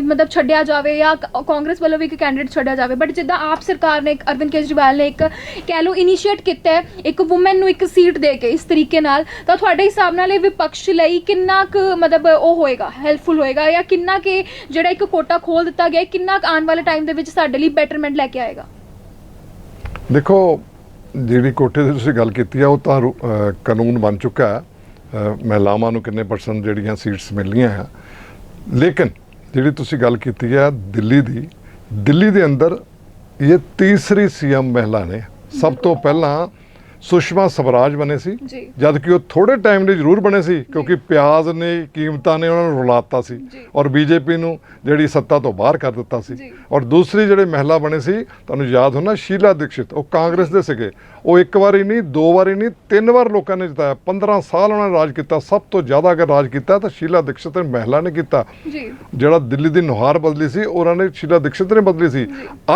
ਮਤਲਬ ਛੱਡਿਆ ਜਾਵੇ ਜਾਂ ਕ- ਕਾਂਗਰਸ ਵੱਲੋਂ ਵੀ ਇੱਕ ਕੈਂਡੀਡੇਟ ਛੱਡਿਆ ਜਾਵੇ। ਬਟ ਜਿੱਦਾਂ ਆਪ ਸਰਕਾਰ ਨੇ ਇੱਕ ਅਰਵਿੰਦ ਕੇਜਰੀਵਾਲ ਨੇ ਇੱਕ ਕਹਿ ਲਓ ਇਨੀਸ਼ੀਏਟ ਕੀਤਾ ਹੈ ਇੱਕ ਔਮਨ ਨੂੰ ਇੱਕ ਸੀਟ ਦੇ ਕੇ ਇਸ ਤਰੀਕੇ ਨਾਲ ਤਾਂ ਤੁਹਾਡੇ ਹਿਸਾਬ ਨਾਲ ਇਹ ਵਿਪਕਸ਼ ਲਈ ਕਿੰਨਾ ਕੁ ਮਤਲਬ ਉਹ ਹੋਏਗਾ ਹੈਲਪਫੁਲ ਹੋਏਗਾ ਜਾਂ ਕਿੰਨਾ ਕਿ ਜਿਹੜਾ ਇੱਕ ਕੋਟਾ ਖੋਲ ਦਿੱਤਾ ਗਿਆ ਹੈ, ਕਿੰਨਾ ਕੁ ਆਉਣ ਵਾਲੇ ਟਾਈਮ ਦੇ ਵਿੱਚ ਸਾਡੇ ਲਈ ਬੈਟਰਮੈਂਟ ਲੈ ਕੇ ਆਏਗਾ? ਦੇਖੋ ਜਿਹੜੀ ਕੋਠੇ ਦੀ ਤੁਸੀਂ ਗੱਲ ਕੀਤੀ ਆ ਉਹ ਤਾਂ ਰੂ- ਅਹ ਕਾਨੂੰਨ ਬਣ ਚੁੱਕਾ ਹੈ। ਅਹ ਮਹਿਲਾਵਾਂ ਨੂੰ ਕਿੰਨੇ ਪਰਸੈਂਟ ਜਿਹੜੀਆਂ ਸੀਟਸ ਮਿਲਣੀਆਂ ਆ। ਲੇਕਿਨ ਜਿਹੜੀ ਤੁਸੀਂ ਗੱਲ ਕੀਤੀ ਹੈ ਦਿੱਲੀ ਦੀ, ਦਿੱਲੀ ਦੇ ਅੰਦਰ ਇਹ ਤੀਸਰੀ ਸੀਐਮ ਮਹਿਲਾ ਨੇ। ਸਭ ਤੋਂ ਪਹਿਲਾਂ ਸੁਸ਼ਮਾ ਸਵਰਾਜ ਬਣੇ ਸੀ। ਜੀ। ਜਦ ਕਿ ਉਹ ਥੋੜੇ ਟਾਈਮ ਲਈ ਜ਼ਰੂਰ ਬਣੇ ਸੀ ਕਿਉਂਕਿ ਪਿਆਜ਼ ਨੇ ਕੀਮਤਾਂ ਨੇ ਉਹਨਾਂ ਨੂੰ ਰੁਲਾਤਾ ਸੀ। ਔਰ ਬੀਜੇਪੀ ਨੂੰ ਜਿਹੜੀ ਸੱਤਾ ਤੋਂ ਬਾਹਰ ਕਰ ਦਿੱਤਾ ਸੀ। ਔਰ ਦੂਸਰੀ ਜਿਹੜੇ ਮਹਿਲਾ ਬਣੇ ਸੀ ਤੁਹਾਨੂੰ ਯਾਦ ਹੋਣਾ ਸ਼ੀਲਾ ਦੀਕਸ਼ਿਤ ਉਹ ਕਾਂਗਰਸ ਦੇ ਸੀਗੇ। ਉਹ ਇੱਕ ਵਾਰੀ ਨਹੀਂ ਦੋ ਵਾਰੀ ਨਹੀਂ ਤਿੰਨ ਵਾਰ ਲੋਕਾਂ ਨੇ ਜਿਤਾਇਆ। 15 ਸਾਲ ਉਹਨਾਂ ਨੇ ਰਾਜ ਕੀਤਾ। ਸਭ ਤੋਂ ਜ਼ਿਆਦਾ ਅਗਰ ਰਾਜ ਕੀਤਾ ਤਾਂ ਸ਼ੀਲਾ ਦੀਕਸ਼ਿਤ ਨੇ ਮਹਿਲਾ ਨੇ ਕੀਤਾ। ਜੀ। ਜਿਹੜਾ ਦਿੱਲੀ ਦੀ ਨੁਹਾਰ ਬਦਲੀ ਸੀ ਉਹਨਾਂ ਨੇ ਸ਼ੀਲਾ ਦੀਕਸ਼ਿਤ ਨੇ ਬਦਲੀ ਸੀ।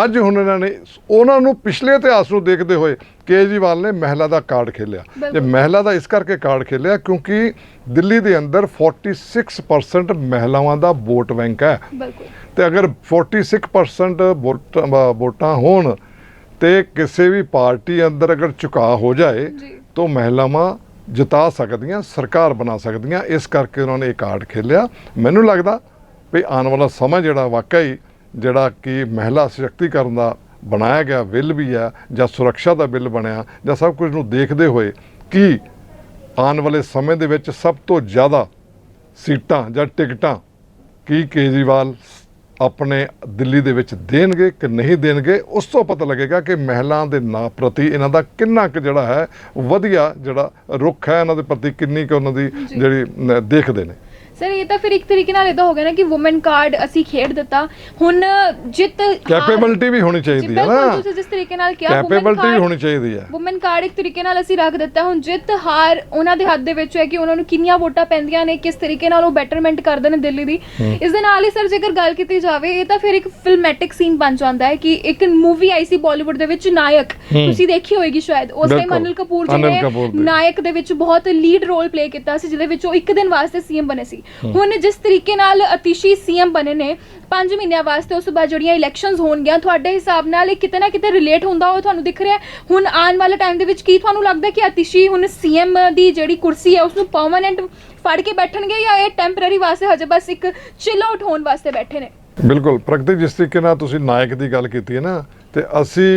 ਅੱਜ ਹੁਣ ਇਹਨਾਂ ਨੇ ਉਹਨਾਂ ਨੂੰ ਪਿਛਲੇ ਇਤਿਹਾਸ ਨੂੰ ਦੇਖਦੇ ਹੋਏ ਕੇਜਰੀਵਾਲ ਨੇ ਮਹਿਲਾ ਦਾ ਕਾਰਡ ਖੇਲਿਆ। ਬਿਲਕੁਲ। ਮਹਿਲਾ ਦਾ ਇਸ ਕਰਕੇ ਕਾਰਡ ਖੇਲਿਆ ਕਿਉਂਕਿ ਦਿੱਲੀ ਦੇ ਅੰਦਰ 46% ਮਹਿਲਾਵਾਂ ਦਾ ਵੋਟ ਬੈਂਕ ਹੈ। ਤੇ ਅਗਰ 46% ਵੋਟਾਂ ਹੋਣ ਤੇ ਕਿਸੇ ਵੀ ਪਾਰਟੀ ਅੰਦਰ ਅਗਰ ਝੁਕਾਅ ਹੋ ਜਾਏ। ਤਾਂ ਮਹਿਲਾਵਾਂ ਜਿਤਾ ਸਕਦੀਆਂ ਸਰਕਾਰ ਬਣਾ ਸਕਦੀਆਂ। ਇਸ ਕਰਕੇ ਉਹਨਾਂ ਨੇ ਇਹ ਕਾਰਡ ਖੇਲਿਆ। ਮੈਨੂੰ ਲੱਗਦਾ ਵੀ ਆਉਣ ਵਾਲਾ ਸਮਾਂ ਜਿਹੜਾ ਵਾਕਈ ਜਿਹੜਾ ਕਿ ਮਹਿਲਾ ਸਸ਼ਕਤੀਕਰਨ ਦਾ ਬਣਾਇਆ ਗਿਆ ਬਿੱਲ ਵੀ ਹੈ ਜਾਂ ਸੁਰੱਖਿਆ ਦਾ ਬਿੱਲ ਬਣਿਆ ਜਾਂ ਸਭ ਕੁਝ ਨੂੰ ਦੇਖਦੇ ਹੋਏ ਕਿ ਆਉਣ ਵਾਲੇ ਸਮੇਂ ਦੇ ਵਿੱਚ ਸਭ ਤੋਂ ਜ਼ਿਆਦਾ ਸੀਟਾਂ ਜਾਂ ਟਿਕਟਾਂ ਕੀ ਕੇਜਰੀਵਾਲ ਆਪਣੇ ਦਿੱਲੀ ਦੇ ਵਿੱਚ ਦੇਣਗੇ ਕਿ ਨਹੀਂ ਦੇਣਗੇ ਉਸ ਤੋਂ ਪਤਾ ਲੱਗੇਗਾ ਕਿ ਮਹਿਲਾ ਦੇ ਨਾਂ ਪ੍ਰਤੀ ਇਹਨਾਂ ਦਾ ਕਿੰਨਾ ਕੁ ਜਿਹੜਾ ਹੈ ਵਧੀਆ ਜਿਹੜਾ ਰੁਖ ਹੈ ਇਹਨਾਂ ਦੇ ਪ੍ਰਤੀ ਕਿੰਨੀ ਕੁ ਉਹਨਾਂ ਦੀ। ਜਿਹੜੀ ਦੇਖਦੇ ਨੇ ਸਰ ਇਹ ਤਾਂ ਫਿਰ ਇੱਕ ਤਰੀਕੇ ਨਾਲ ਇਦਾਂ ਹੋ ਗਿਆ ਨਾ ਕਿ ਔਮਨ ਕਾਰਡ ਅਸੀਂ ਖੇਡ ਦਿੱਤਾ। ਹੁਣ ਜਿੱਤ ਹਾਰ- ਕੈਪੇਬਿਲਿਟੀ ਵੀ ਹੋਣੀ ਚਾਹੀਦੀ ਹੈ ਬਿਲਕੁਲ ਨਾ। ਤੁਸੀਂ ਜਿਸ ਤਰੀਕੇ ਨਾਲ ਕਿਹਾ women ਕੈਪੇਬਿਲਿਟੀ ਵੀ card- ਹੋਣੀ ਚਾਹੀਦੀ ਹੈ। ਵੂਮਨ ਕਾਰਡ ਇੱਕ ਤਰੀਕੇ ਨਾਲ ਅਸੀਂ ਰੱਖ ਦਿੱਤਾ। ਹੁਣ ਜਿੱਤ ਹਾਰ ਉਹਨਾਂ ਦੇ ਹੱਥ ਦੇ ਵਿੱਚ ਹੈ ਕਿ ਉਹਨਾਂ ਨੂੰ ਕਿੰਨੀਆਂ ਵੋਟਾਂ ਪੈਂਦੀਆਂ ਨੇ ਕਿਸ ਤਰੀਕੇ ਨਾਲ ਉਹ ਬੈਟਰਮੈਂਟ ਕਰਦੇ ਨੇ ਦਿੱਲੀ ਦੀ। ਇਸ ਦੇ ਨਾਲ ਹੀ ਸਰ ਜੇਕਰ ਗੱਲ ਕੀਤੀ ਜਾਵੇ ਇਹ ਤਾਂ ਫਿਰ ਇੱਕ ਫਿਲਮੈਟਿਕ ਸੀਨ ਬਣ ਜਾਂਦਾ ਹੈ ਕਿ ਇੱਕ ਮੂਵੀ ਆਈ ਸੀ ਬਾਲੀਵੁੱਡ ਦੇ ਵਿੱਚ ਨਾਇਕ। ਤੁਸੀਂ ਦੇਖੀ ਹੋਏਗੀ ਸ਼ਾਇਦ। ਉਸ ਟਾਈਮ ਬਿਲਕੁਲ। ਅਨਿਲ ਕਪੂਰ ਜੀ ਅਨਿਲ ਨੇ ਕਪੂਰ ਦੇ। ਨਾਇਕ ਦੇ ਵਿੱਚ ਬਹੁਤ ਲੀਡ ਰੋਲ ਪਲੇ ਕੀਤਾ ਸੀ ਜਿਹਦੇ ਵਿੱਚ ਉਹ ਇੱਕ ਦਿਨ ਵਾਸਤੇ ਸੀਐਮ ਬਣੇ ਸੀ। ਹੁਣ ਜਿਸ ਤਰੀਕੇ ਨਾਲ ਅਤੀਸ਼ੀ ਸੀਐਮ ਬਣੇ ਨੇ 5 ਮਹੀਨਿਆਂ ਵਾਸਤੇ ਉਸ ਤੋਂ ਬਾਅਦ ਜਿਹੜੀਆਂ ਇਲੈਕਸ਼ਨਸ ਹੋਣਗੀਆਂ ਤੁਹਾਡੇ ਹਿਸਾਬ ਨਾਲ ਇਹ ਕਿਤੇ ਨਾ ਕਿਤੇ ਰਿਲੇਟ ਹੁੰਦਾ ਹੋਇਆ ਤੁਹਾਨੂੰ ਦਿਖ ਰਿਹਾ? ਹੁਣ ਆਉਣ ਵਾਲੇ ਟਾਈਮ ਦੇ ਵਿੱਚ ਕੀ ਤੁਹਾਨੂੰ ਲੱਗਦਾ ਕਿ ਅਤੀਸ਼ੀ ਹੁਣ ਸੀਐਮ ਦੀ ਜਿਹੜੀ ਕੁਰਸੀ ਹੈ ਉਸ ਨੂੰ ਪਰਮਾਨੈਂਟ ਫੜ ਕੇ ਬੈਠਣਗੇ ਜਾਂ ਇਹ ਟੈਂਪਰੇਰੀ ਵਾਸਤੇ ਹਜੇ ਬਸ ਇੱਕ ਚਿਲ ਆਊਟ ਹੋਣ ਵਾਸਤੇ ਬੈਠੇ ਨੇ? ਬਿਲਕੁਲ। ਪ੍ਰਗਤੀ ਜਿਸ ਤਰੀਕੇ ਨਾਲ ਤੁਸੀਂ ਨਾਇਕ ਦੀ ਗੱਲ ਕੀਤੀ ਹੈ ਨਾ ਤੇ ਅਸੀਂ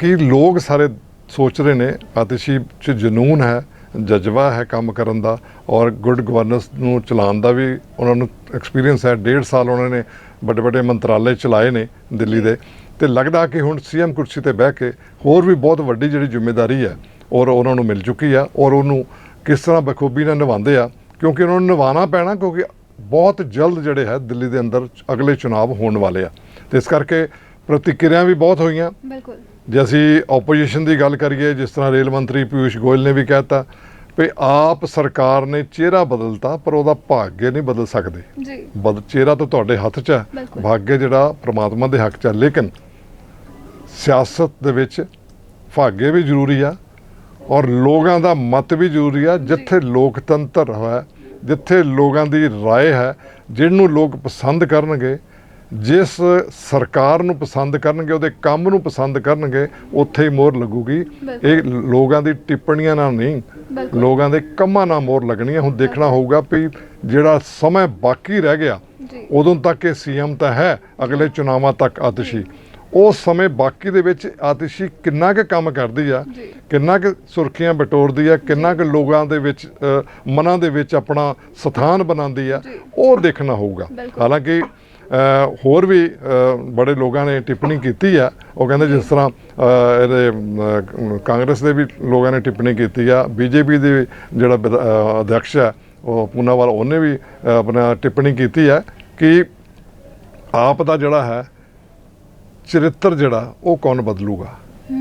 ਕੀ ਲੋਕ ਸਾਰੇ ਸੋਚ ਰਹੇ ਨੇ ਆਤਿਸ਼ੀ ਚ ਜਨੂਨ ਹੈ ਜਜ਼ਬਾ ਹੈ ਕੰਮ ਕਰਨ ਦਾ ਔਰ ਗੁੱਡ ਗਵਰਨੈਂਸ ਨੂੰ ਚਲਾਉਣ ਦਾ ਵੀ ਉਹਨਾਂ ਨੂੰ ਐਕਸਪੀਰੀਅੰਸ ਹੈ। ਡੇਢ ਸਾਲ ਉਹਨਾਂ ਨੇ ਵੱਡੇ ਵੱਡੇ ਮੰਤਰਾਲੇ ਚਲਾਏ ਨੇ ਦਿੱਲੀ ਦੇ। ਤੇ ਲੱਗਦਾ ਕਿ ਹੁਣ ਸੀਐਮ ਕੁਰਸੀ ਤੇ ਬਹਿ ਕੇ ਹੋਰ ਵੀ ਬਹੁਤ ਵੱਡੀ ਜਿਹੜੀ ਜ਼ਿੰਮੇਵਾਰੀ ਹੈ, ਔਰ ਉਹਨਾਂ ਨੂੰ ਮਿਲ ਚੁੱਕੀ ਆ ਔਰ ਉਹਨੂੰ ਕਿਸ ਤਰ੍ਹਾਂ ਬਖੂਬੀ ਨਾਲ ਨਿਭਾਉਂਦੇ ਆ, ਕਿਉਂਕਿ ਉਹਨਾਂ ਨੂੰ ਨਿਭਾਉਣਾ ਪੈਣਾ ਕਿਉਂਕਿ ਬਹੁਤ ਜਲਦ ਜਿਹੜੇ ਹੈ ਦਿੱਲੀ ਦੇ ਅੰਦਰ ਅਗਲੇ ਚੁਣਾਵ ਹੋਣ ਵਾਲੇ ਆ। ਤੇ ਇਸ ਕਰਕੇ ਪ੍ਰਤੀਕਿਰਿਆ ਵੀ ਬਹੁਤ ਹੋਈਆਂ। ਬਿਲਕੁਲ। ਜੇ ਅਸੀਂ ਆਪੋਜੀਸ਼ਨ ਦੀ ਗੱਲ ਕਰੀਏ ਜਿਸ ਤਰ੍ਹਾਂ ਰੇਲ ਮੰਤਰੀ ਪਿਊਸ਼ ਗੋਇਲ ਨੇ ਵੀ ਕਹਿਤਾ ਵੀ ਆਪ ਸਰਕਾਰ ਨੇ ਚਿਹਰਾ ਬਦਲਤਾ ਪਰ ਉਹਦਾ ਭਾਗਯ ਨਹੀਂ ਬਦਲ ਸਕਦੇ ਜੀ ਬਦ ਚਿਹਰਾ ਤਾਂ ਤੁਹਾਡੇ ਹੱਥ 'ਚ ਹੈ ਬਿਲਕੁਲ। ਭਾਗਯ ਜਿਹੜਾ ਪ੍ਰਮਾਤਮਾ ਦੇ ਹੱਕ 'ਚ ਹੈ ਲੇਕਿਨ ਸਿਆਸਤ ਦੇ ਵਿੱਚ ਭਾਗਯ ਵੀ ਜ਼ਰੂਰੀ ਆ ਔਰ ਲੋਕਾਂ ਦਾ ਮਤ ਵੀ ਜ਼ਰੂਰੀ ਆ ਜਿੱਥੇ ਲੋਕਤੰਤਰ ਹੈ ਜਿੱਥੇ ਲੋਕਾਂ ਦੀ رائے ਹੈ ਜਿਹਨੂੰ ਲੋਕ ਪਸੰਦ ਕਰਨਗੇ ਜਿਸ ਸਰਕਾਰ ਨੂੰ ਪਸੰਦ ਕਰਨਗੇ ਉਹਦੇ ਕੰਮ ਨੂੰ ਪਸੰਦ ਕਰਨਗੇ ਉੱਥੇ ਹੀ ਮੋਹਰ ਲੱਗੂਗੀ। ਇਹ ਲੋਕਾਂ ਦੀ ਟਿੱਪਣੀਆਂ ਨਾਲ ਨਹੀਂ। ਲੋਕਾਂ ਦੇ ਕੰਮਾਂ ਨਾਲ ਮੋਹਰ ਲੱਗਣੀ ਹੈ ਹੁਣ ਦੇਖਣਾ ਹੋਊਗਾ ਵੀ ਜਿਹੜਾ ਸਮਾਂ ਬਾਕੀ ਰਹਿ ਗਿਆ ਉਦੋਂ ਤੱਕ ਇਹ ਸੀਐਮ ਤਾਂ ਹੈ ਅਗਲੇ ਚੁਣਾਵਾਂ ਤੱਕ ਆਤਿਸ਼ੀ ਉਸ ਸਮੇਂ ਬਾਕੀ ਦੇ ਵਿੱਚ ਆਤਿਸ਼ੀ ਕਿੰਨਾ ਕੁ ਕੰਮ ਕਰਦੀ ਆ। ਕਿੰਨਾ ਕੁ ਸੁਰਖੀਆਂ ਬਟੋਰਦੀ ਆ ਕਿੰਨਾ ਕੁ ਲੋਕਾਂ ਦੇ ਵਿੱਚ ਮਨਾਂ ਦੇ ਵਿੱਚ ਆਪਣਾ ਸਥਾਨ ਬਣਾਉਂਦੀ ਆ। ਉਹ ਦੇਖਣਾ ਹੋਊਗਾ। ਹਾਲਾਂਕਿ ਹੋਰ ਵੀ ਬੜੇ ਲੋਕਾਂ ਨੇ ਟਿੱਪਣੀ ਕੀਤੀ ਆ। ਉਹ ਕਹਿੰਦੇ ਜਿਸ ਤਰ੍ਹਾਂ ਇਹਦੇ ਕਾਂਗਰਸ ਦੇ ਵੀ ਲੋਕਾਂ ਨੇ ਟਿੱਪਣੀ ਕੀਤੀ ਆ। ਬੀਜੇਪੀ ਦੇ ਜਿਹੜਾ ਅਧਿਕਸ਼ ਹੈ ਉਹ ਪੂਨਾਵਾਲ ਉਹਨੇ ਵੀ ਆਪਣਾ ਟਿੱਪਣੀ ਕੀਤੀ ਹੈ ਕਿ ਆਪ ਦਾ ਜਿਹੜਾ ਹੈ ਚਰਿੱਤਰ ਜਿਹੜਾ ਉਹ ਕੌਣ ਬਦਲੂਗਾ?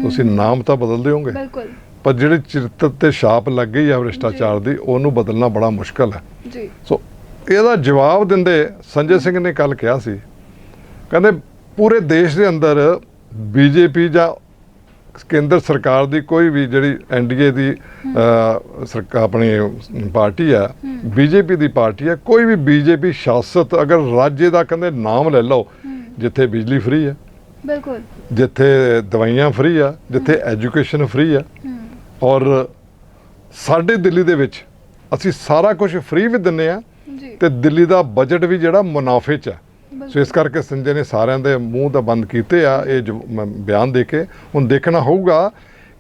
ਤੁਸੀਂ ਨਾਮ ਤਾਂ ਬਦਲ ਦਿਓਗੇ ਬਿਲਕੁਲ। ਪਰ ਜਿਹੜੇ ਚਰਿੱਤਰ ਤੇ ਛਾਪ ਲੱਗ ਗਈ ਆ ਭ੍ਰਿਸ਼ਟਾਚਾਰ ਦੀ ਉਹਨੂੰ ਬਦਲਣਾ ਬੜਾ ਮੁਸ਼ਕਲ ਹੈ। ਜੀ। ਸੋ ਇਹਦਾ ਜਵਾਬ ਦਿੰਦੇ ਸੰਜੇ ਸਿੰਘ ਨੇ ਕੱਲ ਕਿਹਾ ਸੀ। ਕਹਿੰਦੇ ਪੂਰੇ ਦੇਸ਼ ਦੇ ਅੰਦਰ ਬੀਜੇਪੀ ਜਾਂ ਕੇਂਦਰ ਸਰਕਾਰ ਦੀ ਕੋਈ ਵੀ ਜਿਹੜੀ ਐਨਡੀਏ ਦੀ ਸਰਕਾਰ ਆਪਣੀ ਪਾਰਟੀ ਹੈ। ਬੀਜੇਪੀ ਦੀ ਪਾਰਟੀ ਹੈ ਕੋਈ ਵੀ ਬੀਜੇਪੀ ਸ਼ਾਸਤ ਅਗਰ ਰਾਜ ਦਾ ਕਹਿੰਦੇ ਨਾਮ ਲੈ ਲਓ ਜਿੱਥੇ ਬਿਜਲੀ ਫ੍ਰੀ ਹੈ ਬਿਲਕੁਲ। ਜਿੱਥੇ ਦਵਾਈਆਂ ਫ੍ਰੀ ਆ ਜਿੱਥੇ ਐਜੂਕੇਸ਼ਨ ਫ੍ਰੀ ਆ। ਔਰ ਸਾਡੇ ਦਿੱਲੀ ਦੇ ਵਿੱਚ ਅਸੀਂ ਸਾਰਾ ਕੁਝ ਫ੍ਰੀ ਵੀ ਦਿੰਨੇ ਆ ਤੇ ਦਿੱਲੀ ਦਾ ਬਜਟ ਵੀ ਜਿਹੜਾ ਮੁਨਾਫੇ 'ਚ ਹੈ। ਸੋ ਇਸ ਕਰਕੇ ਸੰਜੇ ਨੇ ਸਾਰਿਆਂ ਦੇ ਮੂੰਹ ਤਾਂ ਬੰਦ ਕੀਤੇ ਆ ਇਹ ਬਿਆਨ ਦੇ ਕੇ ਹੁਣ ਦੇਖਣਾ ਹੋਊਗਾ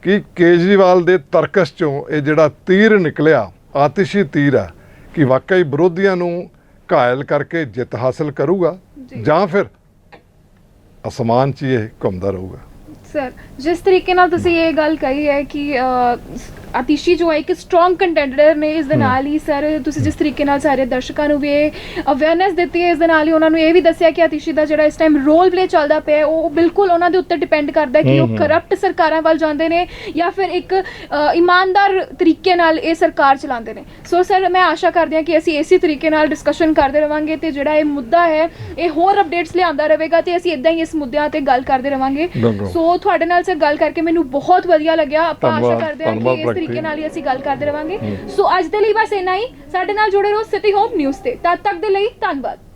ਕਿ ਕੇਜਰੀਵਾਲ ਦੇ ਤਰਕਸ 'ਚੋਂ ਇਹ ਜਿਹੜਾ ਤੀਰ ਨਿਕਲਿਆ ਆਤਿਸ਼ੀ ਤੀਰ ਹੈ ਕਿ ਵਾਕਈ ਵਿਰੋਧੀਆਂ ਨੂੰ ਘਾਇਲ ਕਰਕੇ ਜਿੱਤ ਹਾਸਲ ਕਰੂਗਾ ਜੀ। ਫਿਰ ਅਸਮਾਨ 'ਚ ਇਹ ਘੁੰਮਦਾ ਰਹੂਗਾ ਸਰ ਜਿਸ ਤਰੀਕੇ ਨਾਲ ਤੁਸੀਂ ਇਹ ਗੱਲ ਕਹੀ ਹੈ ਕਿ ਆਤਿਸ਼ੀ ਜੋ ਹੈ ਇੱਕ ਸਟਰੋਂਗ ਕੰਟੈਂਡਰ ਨੇ ਇਸ ਦੇ ਨਾਲ ਹੀ ਸਰ ਤੁਸੀਂ ਜਿਸ ਤਰੀਕੇ ਨਾਲ ਸਾਰੇ ਦਰਸ਼ਕਾਂ ਨੂੰ ਵੀ ਇਹ ਅਵੇਅਰਨੈਸ ਦਿੱਤੀ ਹੈ ਇਸ ਦੇ ਨਾਲ ਹੀ ਉਹਨਾਂ ਨੂੰ ਇਹ ਵੀ ਦੱਸਿਆ ਕਿ ਆਤਿਸ਼ੀ ਦਾ ਜਿਹੜਾ ਇਸ ਟਾਈਮ ਰੋਲ ਪਲੇ ਚੱਲਦਾ ਪਿਆ ਉਹ ਬਿਲਕੁਲ ਉਹਨਾਂ ਦੇ ਉੱਤੇ ਡਿਪੈਂਡ ਕਰਦਾ ਹੈ ਕਿ ਉਹ ਕਰਪਟ ਸਰਕਾਰਾਂ ਵੱਲ ਜਾਂਦੇ ਨੇ ਜਾਂ ਫਿਰ ਇੱਕ ਇਮਾਨਦਾਰ ਤਰੀਕੇ ਨਾਲ ਇਹ ਸਰਕਾਰ ਚਲਾਉਂਦੇ ਨੇ। ਸੋ ਸਰ ਮੈਂ ਆਸ਼ਾ ਕਰਦੀ ਹਾਂ ਕਿ ਅਸੀਂ ਇਸੇ ਤਰੀਕੇ ਨਾਲ ਡਿਸਕਸ਼ਨ ਕਰਦੇ ਰਵਾਂਗੇ ਤੇ ਜਿਹੜਾ ਇਹ ਮੁੱਦਾ ਹੈ ਇਹ ਹੋਰ ਅਪਡੇਟਸ ਲਿਆਂਦਾ ਰਹੇਗਾ ਤੇ ਅਸੀਂ ਇਦਾਂ ਹੀ ਇਸ ਮੁੱਦਿਆਂ ਤੇ ਗੱਲ ਕਰਦੇ ਰਵਾਂਗੇ। ਸੋ ਤੁਹਾਡੇ ਨਾਲ ਸਰ ਗੱਲ ਕਰਕੇ ਮੈਨੂੰ ਬਹੁਤ ਵਧੀਆ ਲੱਗਿਆ। ਆਪਾਂ ਆਸ਼ਾ ਕਰਦੇ ਹਾਂ ਕਿ ਇਸ। ਤਰੀਕੇ ਨਾਲ ਹੀ ਅਸੀਂ ਗੱਲ ਕਰਦੇ ਰਵਾਂਗੇ। ਸੋ ਅੱਜ ਦੇ ਲਈ ਬਸ ਇੰਨਾ ਹੀ। ਸਾਡੇ ਨਾਲ ਜੁੜੇ ਰਹੋ ਸਿਟੀ ਹੋਮ ਨਿਊਜ਼ ਤੇ। ਤਦ ਤੱਕ ਦੇ ਲਈ ਧੰਨਵਾਦ।